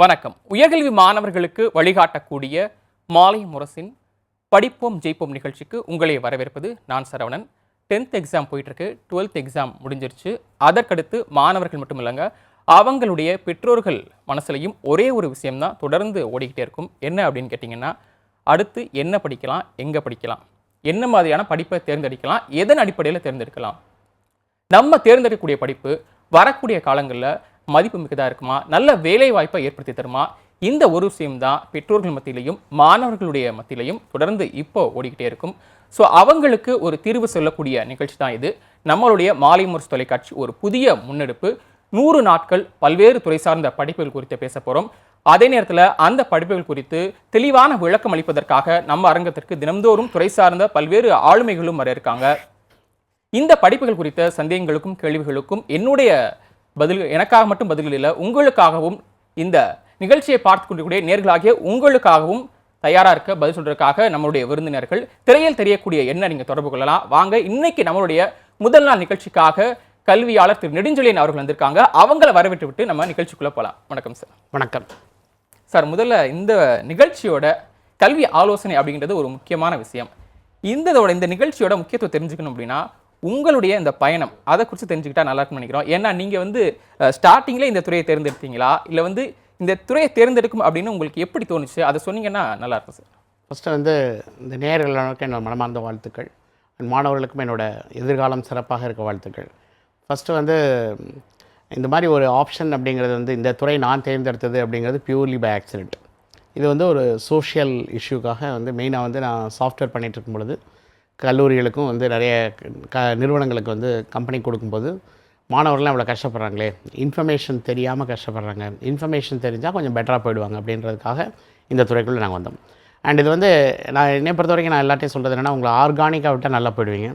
வணக்கம். உயர்கல்வி மாணவர்களுக்கு வழிகாட்டக்கூடிய மாலை முரசின் படிப்போம் ஜெயிப்போம் நிகழ்ச்சிக்கு உங்களை வரவேற்பது நான் சரவணன். டென்த் எக்ஸாம் போயிட்டுருக்கு. டுவெல்த் எக்ஸாம் முடிஞ்சிருச்சு. அதற்கடுத்து மாணவர்கள் மட்டும் இல்லைங்க அவங்களுடைய பெற்றோர்கள் மனசுலையும் ஒரே ஒரு விஷயம்தான் தொடர்ந்து ஓடிக்கிட்டே இருக்கும். என்ன அப்படின்னு கேட்டிங்கன்னா அடுத்து என்ன படிக்கலாம் எங்கே படிக்கலாம் என்ன மாதிரியான படிப்பை தேர்ந்தெடுக்கலாம் எதன் அடிப்படையில் தேர்ந்தெடுக்கலாம். நம்ம தேர்ந்தெடுக்கக்கூடிய படிப்பு வரக்கூடிய காலங்களில் மதிப்பு மிக்கதாக இருக்குமா? நல்ல வேலை வாய்ப்பை ஏற்படுத்தி தருமா? இந்த ஒரு விஷயம் தான் பெற்றோர்கள் மத்தியிலையும் மாணவர்களுடைய மத்தியிலையும் தொடர்ந்து இப்போ ஓடிக்கிட்டே இருக்கும். ஸோ அவங்களுக்கு ஒரு தீர்வு சொல்லக்கூடிய நிகழ்ச்சி தான் இது. நம்மளுடைய மாலை முரசு தொலைக்காட்சி ஒரு புதிய முன்னெடுப்பு. நூறு நாட்கள் பல்வேறு துறை சார்ந்த படிப்புகள் குறித்து பேச போகிறோம் அதே நேரத்தில் அந்த படிப்புகள் குறித்து தெளிவான விளக்கம் அளிப்பதற்காக நம்ம அரங்கத்திற்கு தினம்தோறும் துறை சார்ந்த பல்வேறு ஆளுமைகளும் வர இருக்காங்க. இந்த படிப்புகள் குறித்த சந்தேகங்களுக்கும் கேள்விகளுக்கும் என்னுடைய பதில் எனக்காக மட்டும் பதில்கள் இல்லை உங்களுக்காகவும் இந்த நிகழ்ச்சியை பார்த்து கொண்டிருக்கூடிய நேர்களாகிய உங்களுக்காகவும் தயாரா இருக்க பதில் சொல்றதுக்காக நம்மளுடைய விருந்தினர்கள் திரையில் தெரியக்கூடிய என்ன நீங்க தொடர்பு கொள்ளலாம். வாங்க இன்னைக்கு நம்மளுடைய முதல் நாள் நிகழ்ச்சிக்காக கல்வியாளர் திரு நெடுஞ்செழியன் அவர்கள் வந்திருக்காங்க. அவங்கள வரவேற்று விட்டு நம்ம நிகழ்ச்சிக்குள்ள போலாம். வணக்கம் சார். வணக்கம். சார் முதல்ல இந்த நிகழ்ச்சியோட கல்வி ஆலோசனை அப்படிங்கிறது ஒரு முக்கியமான விஷயம். இந்த இதோட இந்த நிகழ்ச்சியோட முக்கியத்துவம் தெரிஞ்சுக்கணும் அப்படின்னா உங்களுடைய இந்த பயணம் அதை குறித்து தெரிஞ்சுக்கிட்டா நல்லா இருக்கும்னு நினைக்கிறோம். ஏன்னா நீங்கள் வந்து ஸ்டார்டிங்கில் இந்த துறையை தேர்ந்தெடுத்தீங்களா? இல்லை வந்து இந்த துறையை தேர்ந்தெடுக்கும் அப்படின்னு உங்களுக்கு எப்படி தோணுச்சு? அதை சொன்னீங்கன்னா நல்லாயிருக்கும் சார். ஃபஸ்ட்டு வந்து இந்த நேர்களுக்கு என்னோட மனமார்ந்த வாழ்த்துக்கள். மாணவர்களுக்கும் என்னோட எதிர்காலம் சிறப்பாக இருக்க வாழ்த்துக்கள். ஃபஸ்ட்டு வந்து இந்த மாதிரி ஒரு ஆப்ஷன் அப்படிங்கிறது வந்து இந்த துறை நான் தேர்ந்தெடுத்தது அப்படிங்கிறது பியூர்லி பை ஆக்சிடென்ட் இது வந்து ஒரு சோஷியல் இஷ்யூக்காக வந்து மெயினாக வந்து நான் சாஃப்ட்வேர் பண்ணிகிட்டு இருக்கும் பொழுது கல்லூரிகளுக்கும் வந்து நிறைய க நிறுவனங்களுக்கு வந்து கம்பெனி கொடுக்கும்போது மாணவர்கள்லாம் இவ்வளோ கஷ்டப்படுறாங்களே. இன்ஃபர்மேஷன் தெரியாமல் கஷ்டப்படுறாங்க. இன்ஃபர்மேஷன் தெரிஞ்சால் கொஞ்சம் பெட்டராக போயிடுவாங்க அப்படின்றதுக்காக இந்த துறைக்குள்ளே நாங்கள் வந்தோம். அண்ட் இது வந்து நான் என்னை பொறுத்த வரைக்கும் நான் எல்லாத்தையும் சொல்கிறது என்னென்னா உங்களை ஆர்கானிக்காக விட்டால் நல்லா போயிடுவீங்க.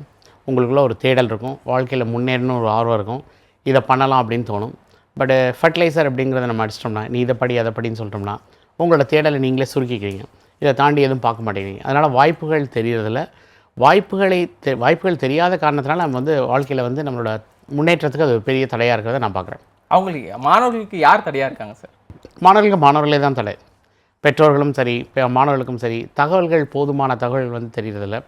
உங்களுக்குள்ள ஒரு தேடல் இருக்கும். வாழ்க்கையில் முன்னேறணும் ஒரு ஆர்வம் இருக்கும். இதை பண்ணலாம் அப்படின்னு தோணும். பட் ஃபர்டிலைசர் அப்படிங்கிறத நம்ம அடிச்சிட்டோம்னா நீ இதை படி அதை படின்னு சொல்லிட்டோம்னா உங்களோட தேடலை நீங்களே சுருக்கிக்கிறீங்க. இதை தாண்டி எதுவும் பார்க்க மாட்டேங்கிறீங்க. அதனால் வாய்ப்புகள் தெரியறதில்லை. வாய்ப்புகளை தெ வாய்ப்புகள் தெரியாத காரணத்தினால நம்ம வந்து வாழ்க்கையில் வந்து நம்மளோட முன்னேற்றத்துக்கு அது ஒரு பெரிய தடையாக இருக்கிறத நான் பார்க்குறேன். அவங்களுக்கு மாணவர்களுக்கு யார் தடையாக இருக்காங்க சார்? மாணவர்களுக்கு மாணவர்களே தான் தடை. பெற்றோர்களும் சரி இப்போ மாணவர்களுக்கும் சரி தகவல்கள் போதுமான தகவல்கள் வந்து தெரியறதில்ல.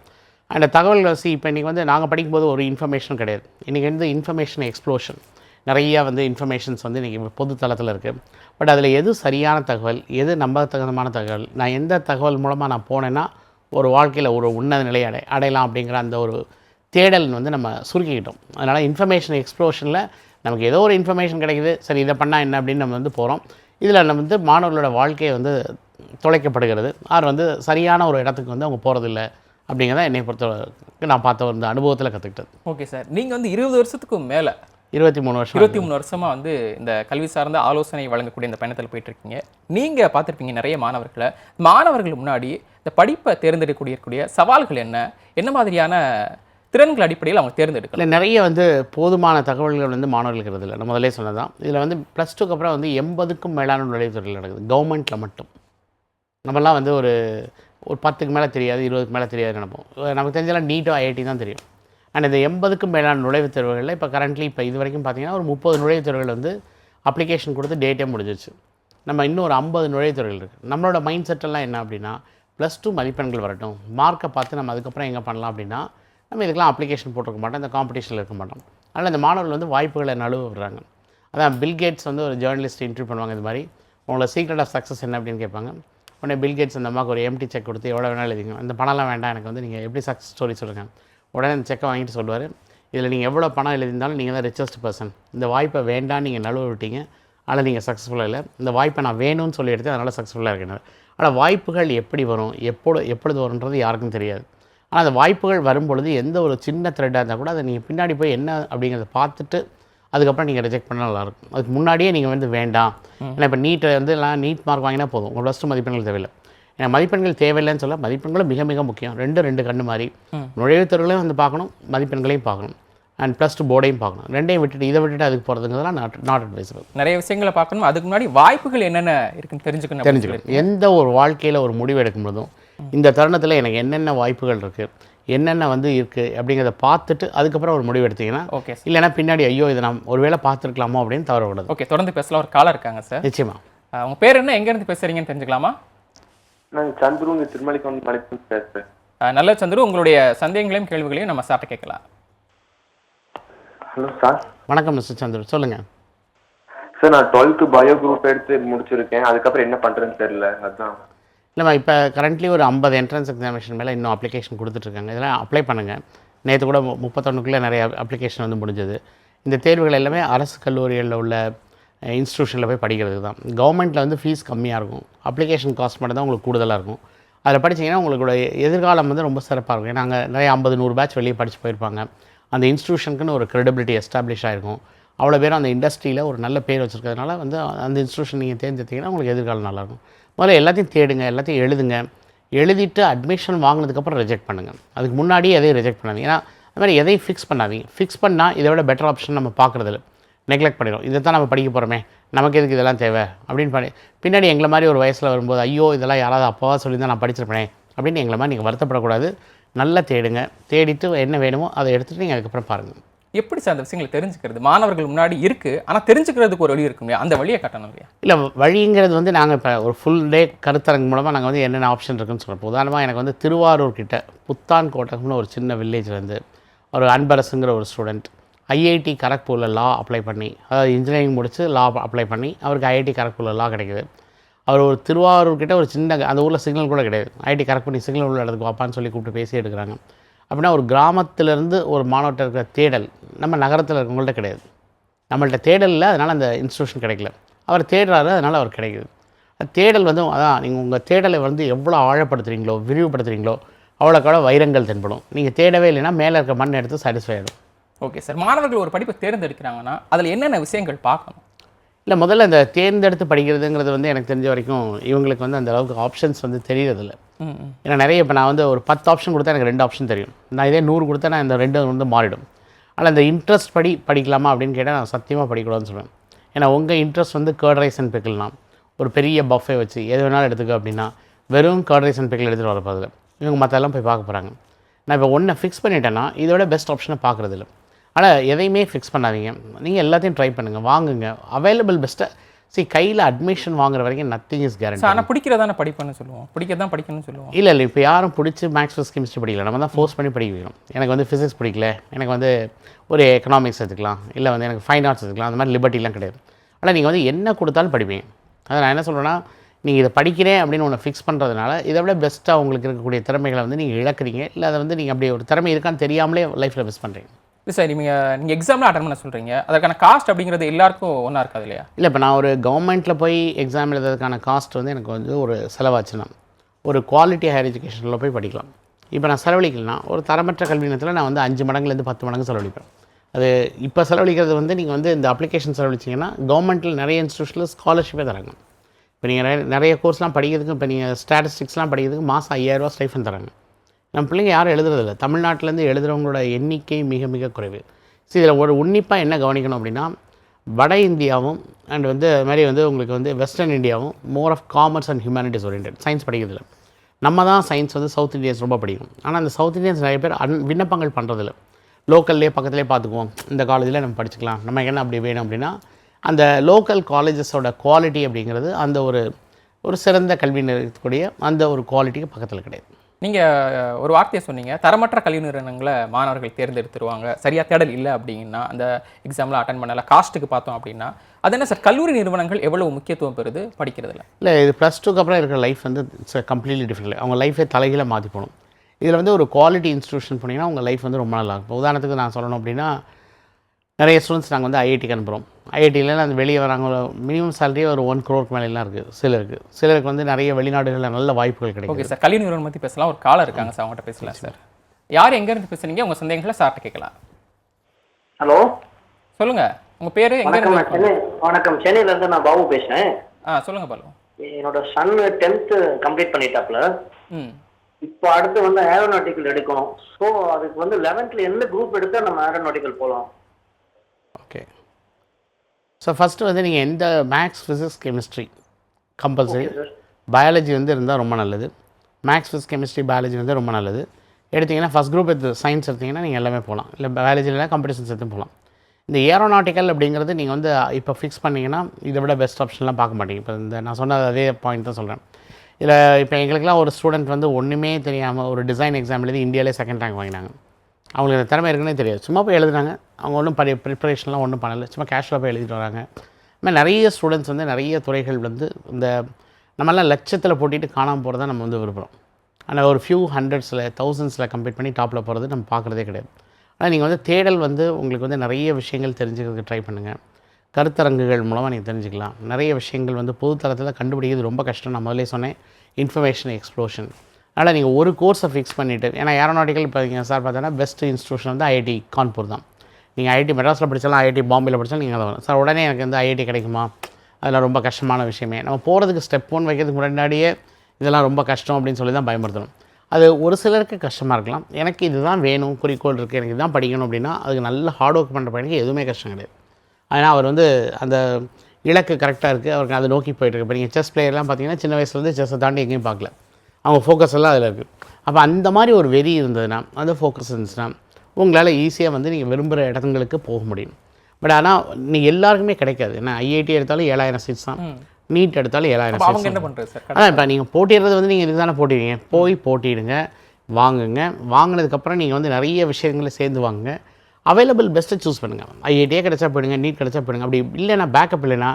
அந்த தகவல்கள் சி இப்போ இன்றைக்கி வந்து நாங்கள் படிக்கும்போது ஒரு இன்ஃபர்மேஷன் கிடையாது. இன்றைக்கி வந்து இன்ஃபர்மேஷன் எக்ஸ்ப்ளோஷன் நிறையா வந்து இன்ஃபர்மேஷன்ஸ் வந்து இன்றைக்கி பொது தளத்தில் இருக்குது பட் அதில் எது சரியான தகவல் எது நம்பத்தகுந்தமான தகவல் நான் எந்த தகவல் மூலமாக நான் போனேன்னா ஒரு வாழ்க்கையில் ஒரு உன்னத நிலை அடை அடையலாம் அப்படிங்கிற அந்த ஒரு தேடல் வந்து நம்ம சுருக்கிக்கிட்டோம். அதனால் இன்ஃபர்மேஷன் எக்ஸ்ப்ளோஷனில் நமக்கு ஏதோ ஒரு இன்ஃபர்மேஷன் கிடைக்குது. சரி இதை பண்ணால் என்ன அப்படின்னு நம்ம வந்து போகிறோம் இதில் நம்ம வந்து மாணவர்களோட வாழ்க்கையை வந்து தொலைக்கப்படுகிறது. ஆர் வந்து சரியான ஒரு இடத்துக்கு வந்து அவங்க போகிறதில்ல அப்படிங்கிறத என்னை பொறுத்த நான் பார்த்த அந்த அனுபவத்தில் கற்றுக்கிட்டது ஓகே சார். நீங்கள் வந்து இருபது வருஷத்துக்கு மேலே இருபத்தி மூணு வருஷம் இருபத்தி மூணு வருஷமா வந்து இந்த கல்வி சார்ந்த ஆலோசனை வழங்கக்கூடிய இந்த பயணத்தில் போயிட்டு இருக்கீங்க நீங்க பார்த்துருப்பீங்க நிறைய மாணவர்களை. மாணவர்கள் முன்னாடி இந்த படிப்பை தேர்ந்தெடுக்கக்கூடிய இருக்கக்கூடிய சவால்கள் என்ன? என்ன மாதிரியான திறன்கள் அடிப்படையில் அவங்க தேர்ந்தெடுக்கலாம் இல்லை நிறைய வந்து போதுமான தகவல்கள் வந்து மாணவர்களுக்கு இருக்கிறது இல்லை நான் முதலே சொன்னதான் இதில் வந்து ப்ளஸ் டூக்கு அப்புறம் வந்து எண்பதுக்கும் மேலான நுழைவுத்துறைகள் நடக்குது. கவர்மெண்ட்டில் மட்டும். நம்மலாம் வந்து ஒரு ஒரு பத்துக்கு மேலே தெரியாது இருபதுக்கு மேலே தெரியாது நினைப்போம். நமக்கு தெரிஞ்சலாம் நீட்டோ ஐஐடி தான் தெரியும். அண்ட் இந்த எண்பதுக்கும் மேலான நுழைவுத் தேர்வுகளில் இப்போ கரண்ட்லி இப்போ இது வரைக்கும் பார்த்தீங்கன்னா ஒரு முப்பது நுழைவுத் தேர்வுகள் வந்து அப்ளிகேஷன் கொடுத்து டேட்டே முடிஞ்சிச்சு நம்ம இன்னும் ஒரு ஐம்பது நுழைவுத் தேர்வுகள் இருக்குது நம்மளோட மைண்ட் செட்டெல்லாம் என்ன அப்படின்னா ப்ளஸ் டூ மதிப்பெண்கள் வரட்டும். மார்க்கை பார்த்து நம்ம அதுக்கப்புறம் எங்கே பண்ணலாம் அப்படின்னா நம்ம இதுக்கெல்லாம் அப்ளிகேஷன் போட்டிருக்க மாட்டோம். இந்த காம்படிஷனில் இருக்க மாட்டோம். அதனால் இந்த மாணவர்கள் வந்து வாய்ப்புகளை நழுவ விடுறாங்க. அதான் பில்கேட்ஸ் வந்து ஒரு ஜேர்னலிஸ்ட் இன்டர்வியூ பண்ணுவாங்க இது மாதிரி. உங்களோட சீக்ரெட் ஆஃப் சக்ஸஸ் என்ன அப்படின்னு கேட்பாங்க. உடனே பில்கேட்ஸ் அந்த அம்மாவுக்கு ஒரு எம்டி செக் கொடுத்து எவ்வளோ வேணாலும் எழுதிங்க இந்த பணம்லாம் வேண்டாம். எனக்கு வந்து நீங்கள் எப்படி சக்ஸஸ் ஸ்டோரி சொல்லுங்கள் உடனே அந்த செக்கை வாங்கிட்டு சொல்லுவார். இதில் நீங்கள் எவ்வளோ பணம் எழுதியிருந்தாலும் நீங்கள் தான் ரிச்சஸ்ட் பர்சன் இந்த வாய்ப்பை வேண்டாம் நீங்கள் நழுவ விட்டீங்க. ஆனால் நீங்கள் சக்ஸஸ்ஃபுல்லாக இல்லை. இந்த வாய்ப்பை நான் வேணும்னு சொல்லி எடுத்து அதனால் சக்ஸஸ்ஃபுல்லாக இருக்கிறார் ஆனால் வாய்ப்புகள் எப்படி வரும்? எப்பொழுது எப்பொழுது வரும்ன்றது யாருக்கும் தெரியாது. ஆனால் அந்த வாய்ப்புகள் வரும்பொழுது எந்த ஒரு சின்ன த்ரெட்டாக இருந்தால் கூட அதை நீங்கள் பின்னாடி போய் என்ன அப்படிங்கிறத பார்த்துட்டு அதுக்கப்புறம் நீங்கள் ரிஜெக்ட் பண்ணால் நல்லாயிருக்கும். அதுக்கு முன்னாடியே நீங்கள் வந்து வேண்டாம். ஏன்னா இப்போ நீட்டை வந்து எல்லாம் நீட் மார்க் வாங்கினா போதும். உங்கள் ப்ளஸ் டூ மதிப்பெண்கள் தேவையில்லை. ஏன்னா மதிப்பெண்கள் தேவையில்லைன்னு சொல்ல மதிப்பெண்களும் மிக மிக முக்கியம். ரெண்டு ரெண்டு கண்ணு மாதிரி நுழைவுத் தேர்வுகளையும் வந்து பார்க்கணும் மதிப்பெண்களையும் பார்க்கணும். அண்ட் ப்ளஸ் டூ போர்டையும் பார்க்கணும். ரெண்டையும் விட்டுட்டு இதை விட்டுட்டு அதுக்கு போகிறதுங்கிறதுலாம் நாட் நாட் அட்வைசபிள் நிறைய விஷயங்களை பார்க்கணும். அதுக்கு முன்னாடி வாய்ப்புகள் என்னென்ன இருக்குன்னு தெரிஞ்சுக்கணும். தெரிஞ்சுக்கணும். எந்த ஒரு வாழ்க்கையில் ஒரு முடிவு எடுக்கும் பொழுதும் இந்த தருணத்தில் எனக்கு என்னென்ன வாய்ப்புகள் இருக்குது என்னென்ன வந்து இருக்குது அப்படிங்கிறத பார்த்துட்டு அதுக்கப்புறம் ஒரு முடிவு எடுத்தீங்கன்னா ஓகே சார் இல்லைன்னா பின்னாடி ஐயோ இதை நான் ஒருவேளை பார்த்துருக்கலாமோ அப்படின்னு தவற விடாது ஓகே தொடர்ந்து பேசலாம். ஒரு காலர் இருக்காங்க சார் நிச்சயமா. அஹ், உங்க பேர் என்ன? எங்கேருந்து பேசுறீங்கன்னு தெரிஞ்சுக்கலாமா? நான் சந்துரு இந்த திருமலைக்கவுண்ட் மலைக்கு பேசுறேன். நல்ல சந்துரு உங்களுடைய சந்தேகங்களையும் கேள்விகளையும் நம்ம சார்ட்ட கேட்கலாம். Hello sir. வணக்கம் மிஸ்டர் சந்திர சொல்லுங்கள் சார் நான் டுவெல்த்து பயோ குரூப் எடுத்து முடிச்சிருக்கேன். அதுக்கப்புறம் என்ன பண்றேன்னு தெரியல. அதான். இல்லைம்மா இப்போ கரண்ட்லி ஒரு ஐம்பது என்ட்ரன்ஸ் எக்ஸாமினேஷன் மேலே இன்னும் அப்ளிகேஷன் கொடுத்துட்ருக்காங்க. இதெல்லாம் அப்ளை பண்ணுங்கள் நேற்று கூட மு- முப்பத்தொன்றுக்குள்ளே நிறைய அப்ளிகேஷன் வந்து முடிஞ்சது. இந்த தேர்வுகள் எல்லாமே அரசு கல்லூரிகளில் உள்ள இன்ஸ்டியூஷனில் போய் படிக்கிறதுக்கு தான். கவர்மெண்ட்டில் வந்து ஃபீஸ் கம்மியாக இருக்கும். அப்ளிகேஷன் காஸ்ட் மட்டும் தான் உங்களுக்கு கூடுதலாக இருக்கும். அதில் படிச்சீங்கன்னா உங்களோட எதிர்காலம் வந்து ரொம்ப சிறப்பாக இருக்கும். ஏன்னா அங்கே நிறைய ஐம்பது நூறு பேட்ச் வெளியே படித்து போயிருப்பாங்க. அந்த இன்ஸ்டியூஷனுக்குன்னு ஒரு க்ரெடிபிலிட்டி எஸ்டாப்ளிஷ் ஆகிருக்கும் அவ்வளோ பேர் அந்த இண்டஸ்ட்ரியில் ஒரு நல்ல பேர் வச்சுருக்கிறதுனால வந்து அந்த இன்ஸ்டியூஷன் நீங்கள் தேர்ந்தெடுத்தீங்கன்னா உங்களுக்கு எதிர்காலம் நல்லாயிருக்கும் முதல்ல எல்லாத்தையும் தேடுங்க எல்லாத்தையும் எழுதுங்க. எழுதிட்டு அட்மிஷன் வாங்கினதுக்கப்புறம் ரிஜெக்ட் பண்ணுங்கள் அதுக்கு முன்னாடியே எதையும் ரிஜெக்ட் பண்ணாதீங்க. ஏன்னா அது மாதிரி எதையும் ஃபிக்ஸ் பண்ணாதீங்க. ஃபிக்ஸ் பண்ணால் இதை விட பெட்டர் ஆப்ஷன் நம்ம பார்க்குறதில்ல. நெக்லெக்ட் பண்ணிடும். இதை தான் நம்ம படிக்க போகிறோமே நமக்கு எதுக்கு இதெல்லாம் தேவை? அப்படின்னு பண்ணி பின்னாடி எங்களை மாதிரி ஒரு வயசில் வரும்போது ஐயோ இதெல்லாம் யாராவது அப்பாவா சொல்லி தான் நான் படிச்சிருப்பேனே அப்படின்னு எங்களை மாதிரி நீங்கள் வருத்தப்படக்கூடாது. நல்லா தேடுங்க. தேடிட்டு என்ன வேணுமோ அதை எடுத்துகிட்டு நீங்கள் அதுக்கப்புறம் பாருங்கள் எப்படி சார் அந்த விஷயங்களை தெரிஞ்சுக்கிறது? மாணவர்கள் முன்னாடி இருக்கு ஆனா தெரிஞ்சுக்கிறதுக்கு ஒரு வழி இருக்கும் அந்த வழியை காட்டணும் இல்லையா? இல்லை வழிங்கிறது வந்து நாங்கள் இப்போ ஒரு ஃபுல் டே கருத்தரங்கு மூலமாக நாங்கள் வந்து என்னென்ன ஆப்ஷன் இருக்குன்னு சொல்கிறோம் உதாரணமாக எனக்கு வந்து திருவாரூர் கிட்ட புத்தான் கோட்டகம்னு ஒரு சின்ன வில்லேஜ்லேருந்து ஒரு அன்பரசுங்கிற ஒரு ஸ்டூடெண்ட் ஐஐடி கரக்பூரில் லா அப்ளை பண்ணி அதாவது இன்ஜினியரிங் முடித்து லா அப்ளை பண்ணி அவருக்கு ஐஐடி கரக்பூரில் லா கிடைக்குது. அவர் ஒரு திருவாரூர் கிட்ட ஒரு சின்ன அந்த ஊரில் சிக்னல் கூட கிடையாது. ஐஐடி கரெக்ட் பண்ணி சிக்னல் உள்ள இடத்துக்கு வாப்பான்னு சொல்லி கூப்பிட்டு பேசி எடுக்கிறாங்க அப்படின்னா ஒரு கிராமத்திலேருந்து ஒரு மாணவர்கிட்ட இருக்கிற தேடல் நம்ம நகரத்தில் இருக்கவங்கள்ட்ட கிடையாது. நம்மள்ட்ட தேடல் இல்லை அதனால் அந்த இன்ஸ்டியூஷன் கிடைக்கல. அவர் தேடுறாரு அதனால் அவர் கிடைக்குது. அந்த தேடல் வந்து அதான் நீங்கள் உங்கள் தேடலை வந்து எவ்வளோ ஆழப்படுத்துகிறீங்களோ விரிவுபடுத்துகிறீங்களோ அவ்வளோக்கவ்வளோ வைரங்கள் தென்படும். நீங்கள் தேடவே இல்லைன்னா மேலே இருக்க மண் எடுத்து சாட்டிஸ்ஃபை ஆகிடும் ஓகே சார் மாணவர்கள் ஒரு படிப்பை தேர்ந்தெடுக்கிறாங்கன்னா அதுல என்னென்ன விஷயங்கள் பார்க்கணும்? இல்லை முதல்ல இந்த தேர்ந்தெடுத்து படிக்கிறதுங்கிறது வந்து எனக்கு தெரிஞ்ச வரைக்கும் இவங்களுக்கு வந்து அந்த அளவுக்கு ஆப்ஷன்ஸ் வந்து தெரியறதில்ல. ஏன்னா நிறைய இப்போ நான் வந்து ஒரு பத்து ஆப்ஷன் கொடுத்தா எனக்கு ரெண்டு ஆப்ஷன் தெரியும். நான் இதே நூறு கொடுத்தா நான் இந்த ரெண்டு வந்து மாறிடும். ஆனால் இந்த இன்ட்ரெஸ்ட் படி படிக்கலாமா அப்படின்னு கேட்டால் நான் சத்தியமாக படிக்கூடாதுன்னு சொல்லுவேன். ஏன்னா உங்கள் இன்ட்ரெஸ்ட் வந்து கேர்ட் ரைஸ் அண்ட் பிக்கிள்னா ஒரு பெரிய பஃபே வச்சு எது வேணாலும் எடுத்துக்க அப்படின்னா வெறும் கேர்ட் ரைஸ் அண்ட் பிக்கிள் எடுத்துகிட்டு வரப்போதில்ல இவங்க மற்றெல்லாம் போய் பார்க்க போகிறாங்க நான் இப்போ ஒன்றை ஃபிக்ஸ் பண்ணிட்டேன்னா இதோட பெஸ்ட் ஆப்ஷனை பார்க்குறது இல்லை ஆனால் எதையுமே ஃபிக்ஸ் பண்ணாதீங்க. நீங்கள் எல்லாத்தையும் ட்ரை பண்ணுங்கள் வாங்குங்க. அவைலபிள் பெஸ்ட்டாக see கையில் அட்மிஷன் வாங்குற வரைக்கும் நத்திங் இஸ் கேரண்டி சார் ஆனால் பிடிக்கிறதான படிப்புன்னு சொல்லுவோம். பிடிக்கிறதான் படிக்கணும்னு சொல்லுவோம். இல்லை இல்லை இப்போ யாரும் பிடிச்சி மேக்ஸ் ஃபிசிக்ஸ் கெமிஸ்ட்ரி படிக்கல. நம்ம தான் ஃபோர்ஸ் பண்ணி படிக்க வைக்கணும். எனக்கு வந்து ஃபிசிக்ஸ் பிடிக்கல. எனக்கு வந்து ஒரு எக்கனாமிக்ஸ் எடுத்துக்கலாம். இல்லை வந்து எனக்கு ஃபைன் ஆர்ட்ஸ் எடுத்துக்கலாம். அந்த மாதிரி லிபர்ட்டிலாம் கிடையாது. ஆனால் நீங்கள் வந்து என்ன கொடுத்தாலும் படிப்பீங்க. அதை நான் என்ன சொல்கிறேன்னா நீங்கள் இதை படிக்கிறேன் அப்படின்னு ஒன்று ஃபிக்ஸ் பண்ணுறதுனால இதை விட பெஸ்ட்டாக உங்களுக்கு இருக்கக்கூடிய திறமைகளை வந்து நீங்கள் இழக்கிறீங்க. இல்லை அதை வந்து நீங்கள் அப்படி ஒரு திறமை இருக்கான்னு தெரியாமலே லைஃப்பில் மிஸ் பண்ணுறீங்க இல்லை சார் நீங்கள் நீங்கள் எக்ஸாமில் அட்டன் பண்ண சொல்கிறீங்க அதற்கான காஸ்ட் அப்படிங்கிறது எல்லாருக்கும் ஒன்றா இருக்காது இல்லையா? இல்லை இப்போ நான் ஒரு கவர்மெண்ட்டில் போய் எக்ஸாம் எழுதுறதுக்கான காஸ்ட் வந்து எனக்கு வந்து ஒரு செலவாச்சுன்னா ஒரு குவாலிட்டி ஹையர் எஜுகேஷனில் போய் படிக்கலாம். இப்போ நான் செலவழிக்கலனா ஒரு தரமற்ற கல்வி நிலையத்தில் நான் வந்து அஞ்சு மடங்குலேருந்து பத்து மடங்கு செலவழிப்பேன். அது இப்போ செலவழிக்கிறது வந்து நீங்கள் வந்து இந்த அப்ளிகேஷன் செலவழிச்சிங்கன்னா கவர்மெண்ட்டில் நிறைய இன்ஸ்டியூஷனில் ஸ்காலர்ஷிப்பே தராங்க. இப்போ நீங்கள் நிறைய நிறைய கோர்ஸ்லாம் படிக்கிறதுக்கு இப்போ நீங்கள் ஸ்டாட்டிஸ்டிக்ஸ்லாம் படிக்கிறதுக்கு மாதம் ஐயாயிரரூவா ஸ்டைஃபன் தராங்க. நம்ம பிள்ளைங்க யாரும் எழுதுறதில்ல. தமிழ்நாட்டிலேருந்து எழுதுறவங்களோட எண்ணிக்கை மிக மிக குறைவு. ஸோ இதில் ஒரு உன்னிப்பாக என்ன கவனிக்கணும் அப்படின்னா வட இந்தியாவும் அண்ட் வந்து அது மாதிரி வந்து உங்களுக்கு வந்து வெஸ்டர்ன் இந்தியாவும் more of commerce and humanities orient science படிக்கிறதில்ல. நம்ம தான் சயின்ஸ் வந்து சவுத் இந்தியன்ஸ் ரொம்ப படிக்கும் ஆனால் அந்த சவுத் இந்தியன்ஸ் நிறைய பேர் அன் விண்ணப்பங்கள் பண்ணுறதில்ல லோக்கல்லே பக்கத்துலேயே பார்த்துக்குவோம். இந்த காலேஜில் நம்ம படிச்சுக்கலாம். நம்ம என்ன அப்படி வேணும் அப்படின்னா அந்த லோக்கல் காலேஜஸோட குவாலிட்டி அப்படிங்கிறது அந்த ஒரு ஒரு சிறந்த கல்வி நிறுத்தக்கூடிய அந்த ஒரு குவாலிட்டிக்கு பக்கத்தில் கிடையாது. நீங்கள் ஒரு வார்த்தையை சொன்னீங்க தரமற்ற கல்வி நிறுவனங்களை மாணவர்கள் தேர்ந்தெடுத்துருவாங்க. சரியாக தேடல் இல்லை அப்படின்னா அந்த எக்ஸாமில் அட்டன் பண்ணல காஸ்ட்டுக்கு பார்த்தோம் அப்படின்னா அது என்ன சார் கல்லூரி நிறுவனங்கள் எவ்வளவு முக்கியத்துவம் பெறுது படிக்கிறதுல இல்லை? இது ப்ளஸ் டூக்கு அப்புறம் இருக்கிற லைஃப் வந்து இட்ஸ் கம்ப்ளீட்லி டிஃப்ரெண்ட் அவங்க லைஃபே தலைகீழ மாற்றி போகணும் இதில் வந்து ஒரு குவாலிட்டி இன்ஸ்டியூஷன் போனீங்கன்னா உங்கள் லைஃப் வந்து ரொம்ப நல்லா இருக்கும். உதாரணத்துக்கு நான் சொல்லணும் அப்படின்னா நிறைய ஸ்டூடெண்ட்ஸ் நாங்கள் வந்து ஐஐடிக்கு அனுப்புகிறோம் ஐஐடியில் அந்த வெளியே வராங்க. மினிமம் சேலரி ஒரு ஒன் க்ரோருக்கு மேலாம் இருக்குது சிலருக்கு. சிலருக்கு வந்து நிறைய வெளிநாடுகளில் நல்ல வாய்ப்புகள் கிடைக்கும் ஓகே சார் கல்வி நிறுவனம் பற்றி பேசலாம். ஒரு காலர் இருக்காங்க சார் அவங்ககிட்ட பேசலாம் சார் யார் எங்கேருந்து பேசுறீங்க உங்கள் சந்தேகங்களை சார்ட்ட கேட்கலாம். ஹலோ சொல்லுங்க. உங்கள் பேர் எங்கேருந்து சென்னை வணக்கம். சென்னையில இருந்து நான் பாபு பேசுறேன். ஆ சொல்லுங்க பாலு. என்னோட சன் டென்த்து கம்ப்ளீட் பண்ணிட்டாப்ல ம். இப்போ அடுத்து வந்து ஏரோநாட்டிக்கல் எடுக்கணும். ஸோ அதுக்கு வந்து லெவன்த்தில் எந்த குரூப் எடுத்தா நம்ம ஏரோநாட்டிக்கல் போகலாம் ஓகே ஸோ ஃபஸ்ட்டு வந்து நீங்கள் எந்த maths physics chemistry compulsory sir biology வந்து இருந்தால் ரொம்ப நல்லது. மேக்ஸ் ஃபிசிக்ஸ் கெமிஸ்ட்ரி பயாலஜி வந்து ரொம்ப நல்லது. எடுத்தீங்கன்னா ஃபஸ்ட் குரூப் எடுத்து சயின்ஸ் எடுத்தீங்கன்னா நீங்கள் எல்லாமே போகலாம் இல்லை பயாலஜியில் கம்ப்யூட்டர் சயின்ஸ் எடுத்து போகலாம் இந்த ஏரோநாட்டிக்கல் அப்படிங்கிறது நீங்கள் வந்து இப்போ ஃபிக்ஸ் பண்ணீங்கன்னா இதை விட பெஸ்ட் ஆப்ஷன்லாம் பார்க்க மாட்டீங்க. இப்போ இந்த நான் சொன்ன அதே பாயிண்ட் தான் சொல்கிறேன் இதில் இப்போ எங்களுக்கெல்லாம் ஒரு ஸ்டூடெண்ட் வந்து ஒன்றுமே தெரியாமல் ஒரு டிசைன் எக்ஸாம் எழுதி இந்தியாவிலே செகண்ட் ரேங்க் வாங்கினாங்க. அவங்களுக்கு அந்த திறமை இருக்குன்னே தெரியாது. சும்மா போய் எழுதுனாங்க அவங்க ஒன்றும் படி ப்ரிப்பரேஷன்லாம் ஒன்றும் பண்ணலை. சும்மா கேஷுவலாக போய் எழுதிட்டு வராங்க. இந்த மாதிரி நிறைய ஸ்டூடெண்ட்ஸ் வந்து நிறைய துறைகள் வந்து இந்த நம்மலாம் லட்சத்தில் போட்டிட்டு காணாமல் போகிறத நம்ம வந்து விரும்புகிறோம் ஆனால் ஒரு ஃபியூ ஹண்ட்ரட்ஸில் தௌசண்ட்ஸில் கம்ப்ளீட் பண்ணி டாப்பில் போகிறது நம்ம பார்க்குறதே கிடையாது. ஆனால் நீங்கள் வந்து தேடல் வந்து உங்களுக்கு வந்து நிறைய விஷயங்கள் தெரிஞ்சுக்கிறதுக்கு ட்ரை பண்ணுங்கள் கருத்தரங்குகள் மூலமாக நீங்கள் தெரிஞ்சுக்கலாம். நிறைய விஷயங்கள் வந்து பொதுத்தளத்தில் கண்டுபிடிக்கிறது ரொம்ப கஷ்டம். நான் முதல்ல சொன்னேன். இன்ஃபர்மேஷன் எக்ஸ்ப்ளோஷன் அதனால் நீங்கள் ஒரு கோர்ஸை ஃபிக்ஸ் பண்ணிவிட்டு ஏன்னா ஏரோநாட்டிக்கல் இப்போ நீங்கள் சார் பார்த்தோன்னா பெஸ்ட் இன்ஸ்டியூஷன் வந்து ஐஐடி கான்பூர் தான். நீங்கள் ஐஐடி மெட்ராஸில் படித்தாலும் ஐஐடி பாம்பேயில் படித்தாலும் நீங்கள் அதை வரும் சார் உடனே எனக்கு வந்து ஐஐடி கிடைக்குமா? அதெல்லாம் ரொம்ப கஷ்டமான விஷயமே. நம்ம போகிறதுக்கு ஸ்டெப் ஒன் வைக்கிறதுக்கு முன்னாடியே இதெல்லாம் ரொம்ப கஷ்டம் அப்படின்னு சொல்லி தான் பயமுறுத்தணும். அது ஒரு சிலருக்கு கஷ்டமாக இருக்கலாம். எனக்கு இதுதான் வேணும் குறிக்கோள் இருக்குது எனக்கு இதுதான் படிக்கணும் அப்படின்னா அதுக்கு நல்ல ஹார்ட் ஒர்க் பண்ணுற பையனுக்கு எதுவுமே கஷ்டம் கிடையாது. ஆனால் அவர் வந்து அந்த இலக்கு கரெக்டாக இருக்குது அவருக்கு அதை நோக்கி போயிட்டுருக்கு இப்போ நீங்கள் செஸ் பிளேயர்லாம் பார்த்தீங்கன்னா சின்ன வயசுலேருந்து செஸ்ஸை தாண்டி எங்கேயும் பார்க்கல. அவங்க ஃபோக்கஸ் எல்லாம் அதில் இருக்குது அப்போ அந்த மாதிரி ஒரு வெறி இருந்ததுன்னா அந்த ஃபோக்கஸ் இருந்துச்சுன்னா உங்களால் ஈஸியாக வந்து நீங்கள் விரும்புகிற இடங்களுக்கு போக முடியும். பட் ஆனால் நீங்கள் எல்லாருக்குமே கிடைக்காது. ஏன்னா ஐஐடி எடுத்தாலும் ஏழாயிரம் சீட்ஸ் தான். நீட் எடுத்தாலும் ஏழாயிரம் சீட்ஸ் என்ன பண்றது சார்? இப்போ நீங்கள் போட்டிடுறது வந்து நீங்கள் இதுக்கு தானே போட்டிடுவீங்க. போய் போட்டிடுங்க வாங்குங்க. வாங்கினதுக்கப்புறம் நீங்கள் வந்து நிறைய விஷயங்களை சேர்ந்து வாங்குங்க. அவைலபிள் பெஸ்ட்டை சூஸ் பண்ணுங்கள் ஐஐடியே கிடச்சா போயிடுங்க நீட் கிடச்சா போயிடுங்க. அப்படி இல்லைன்னா பேக்கப் இல்லைன்னா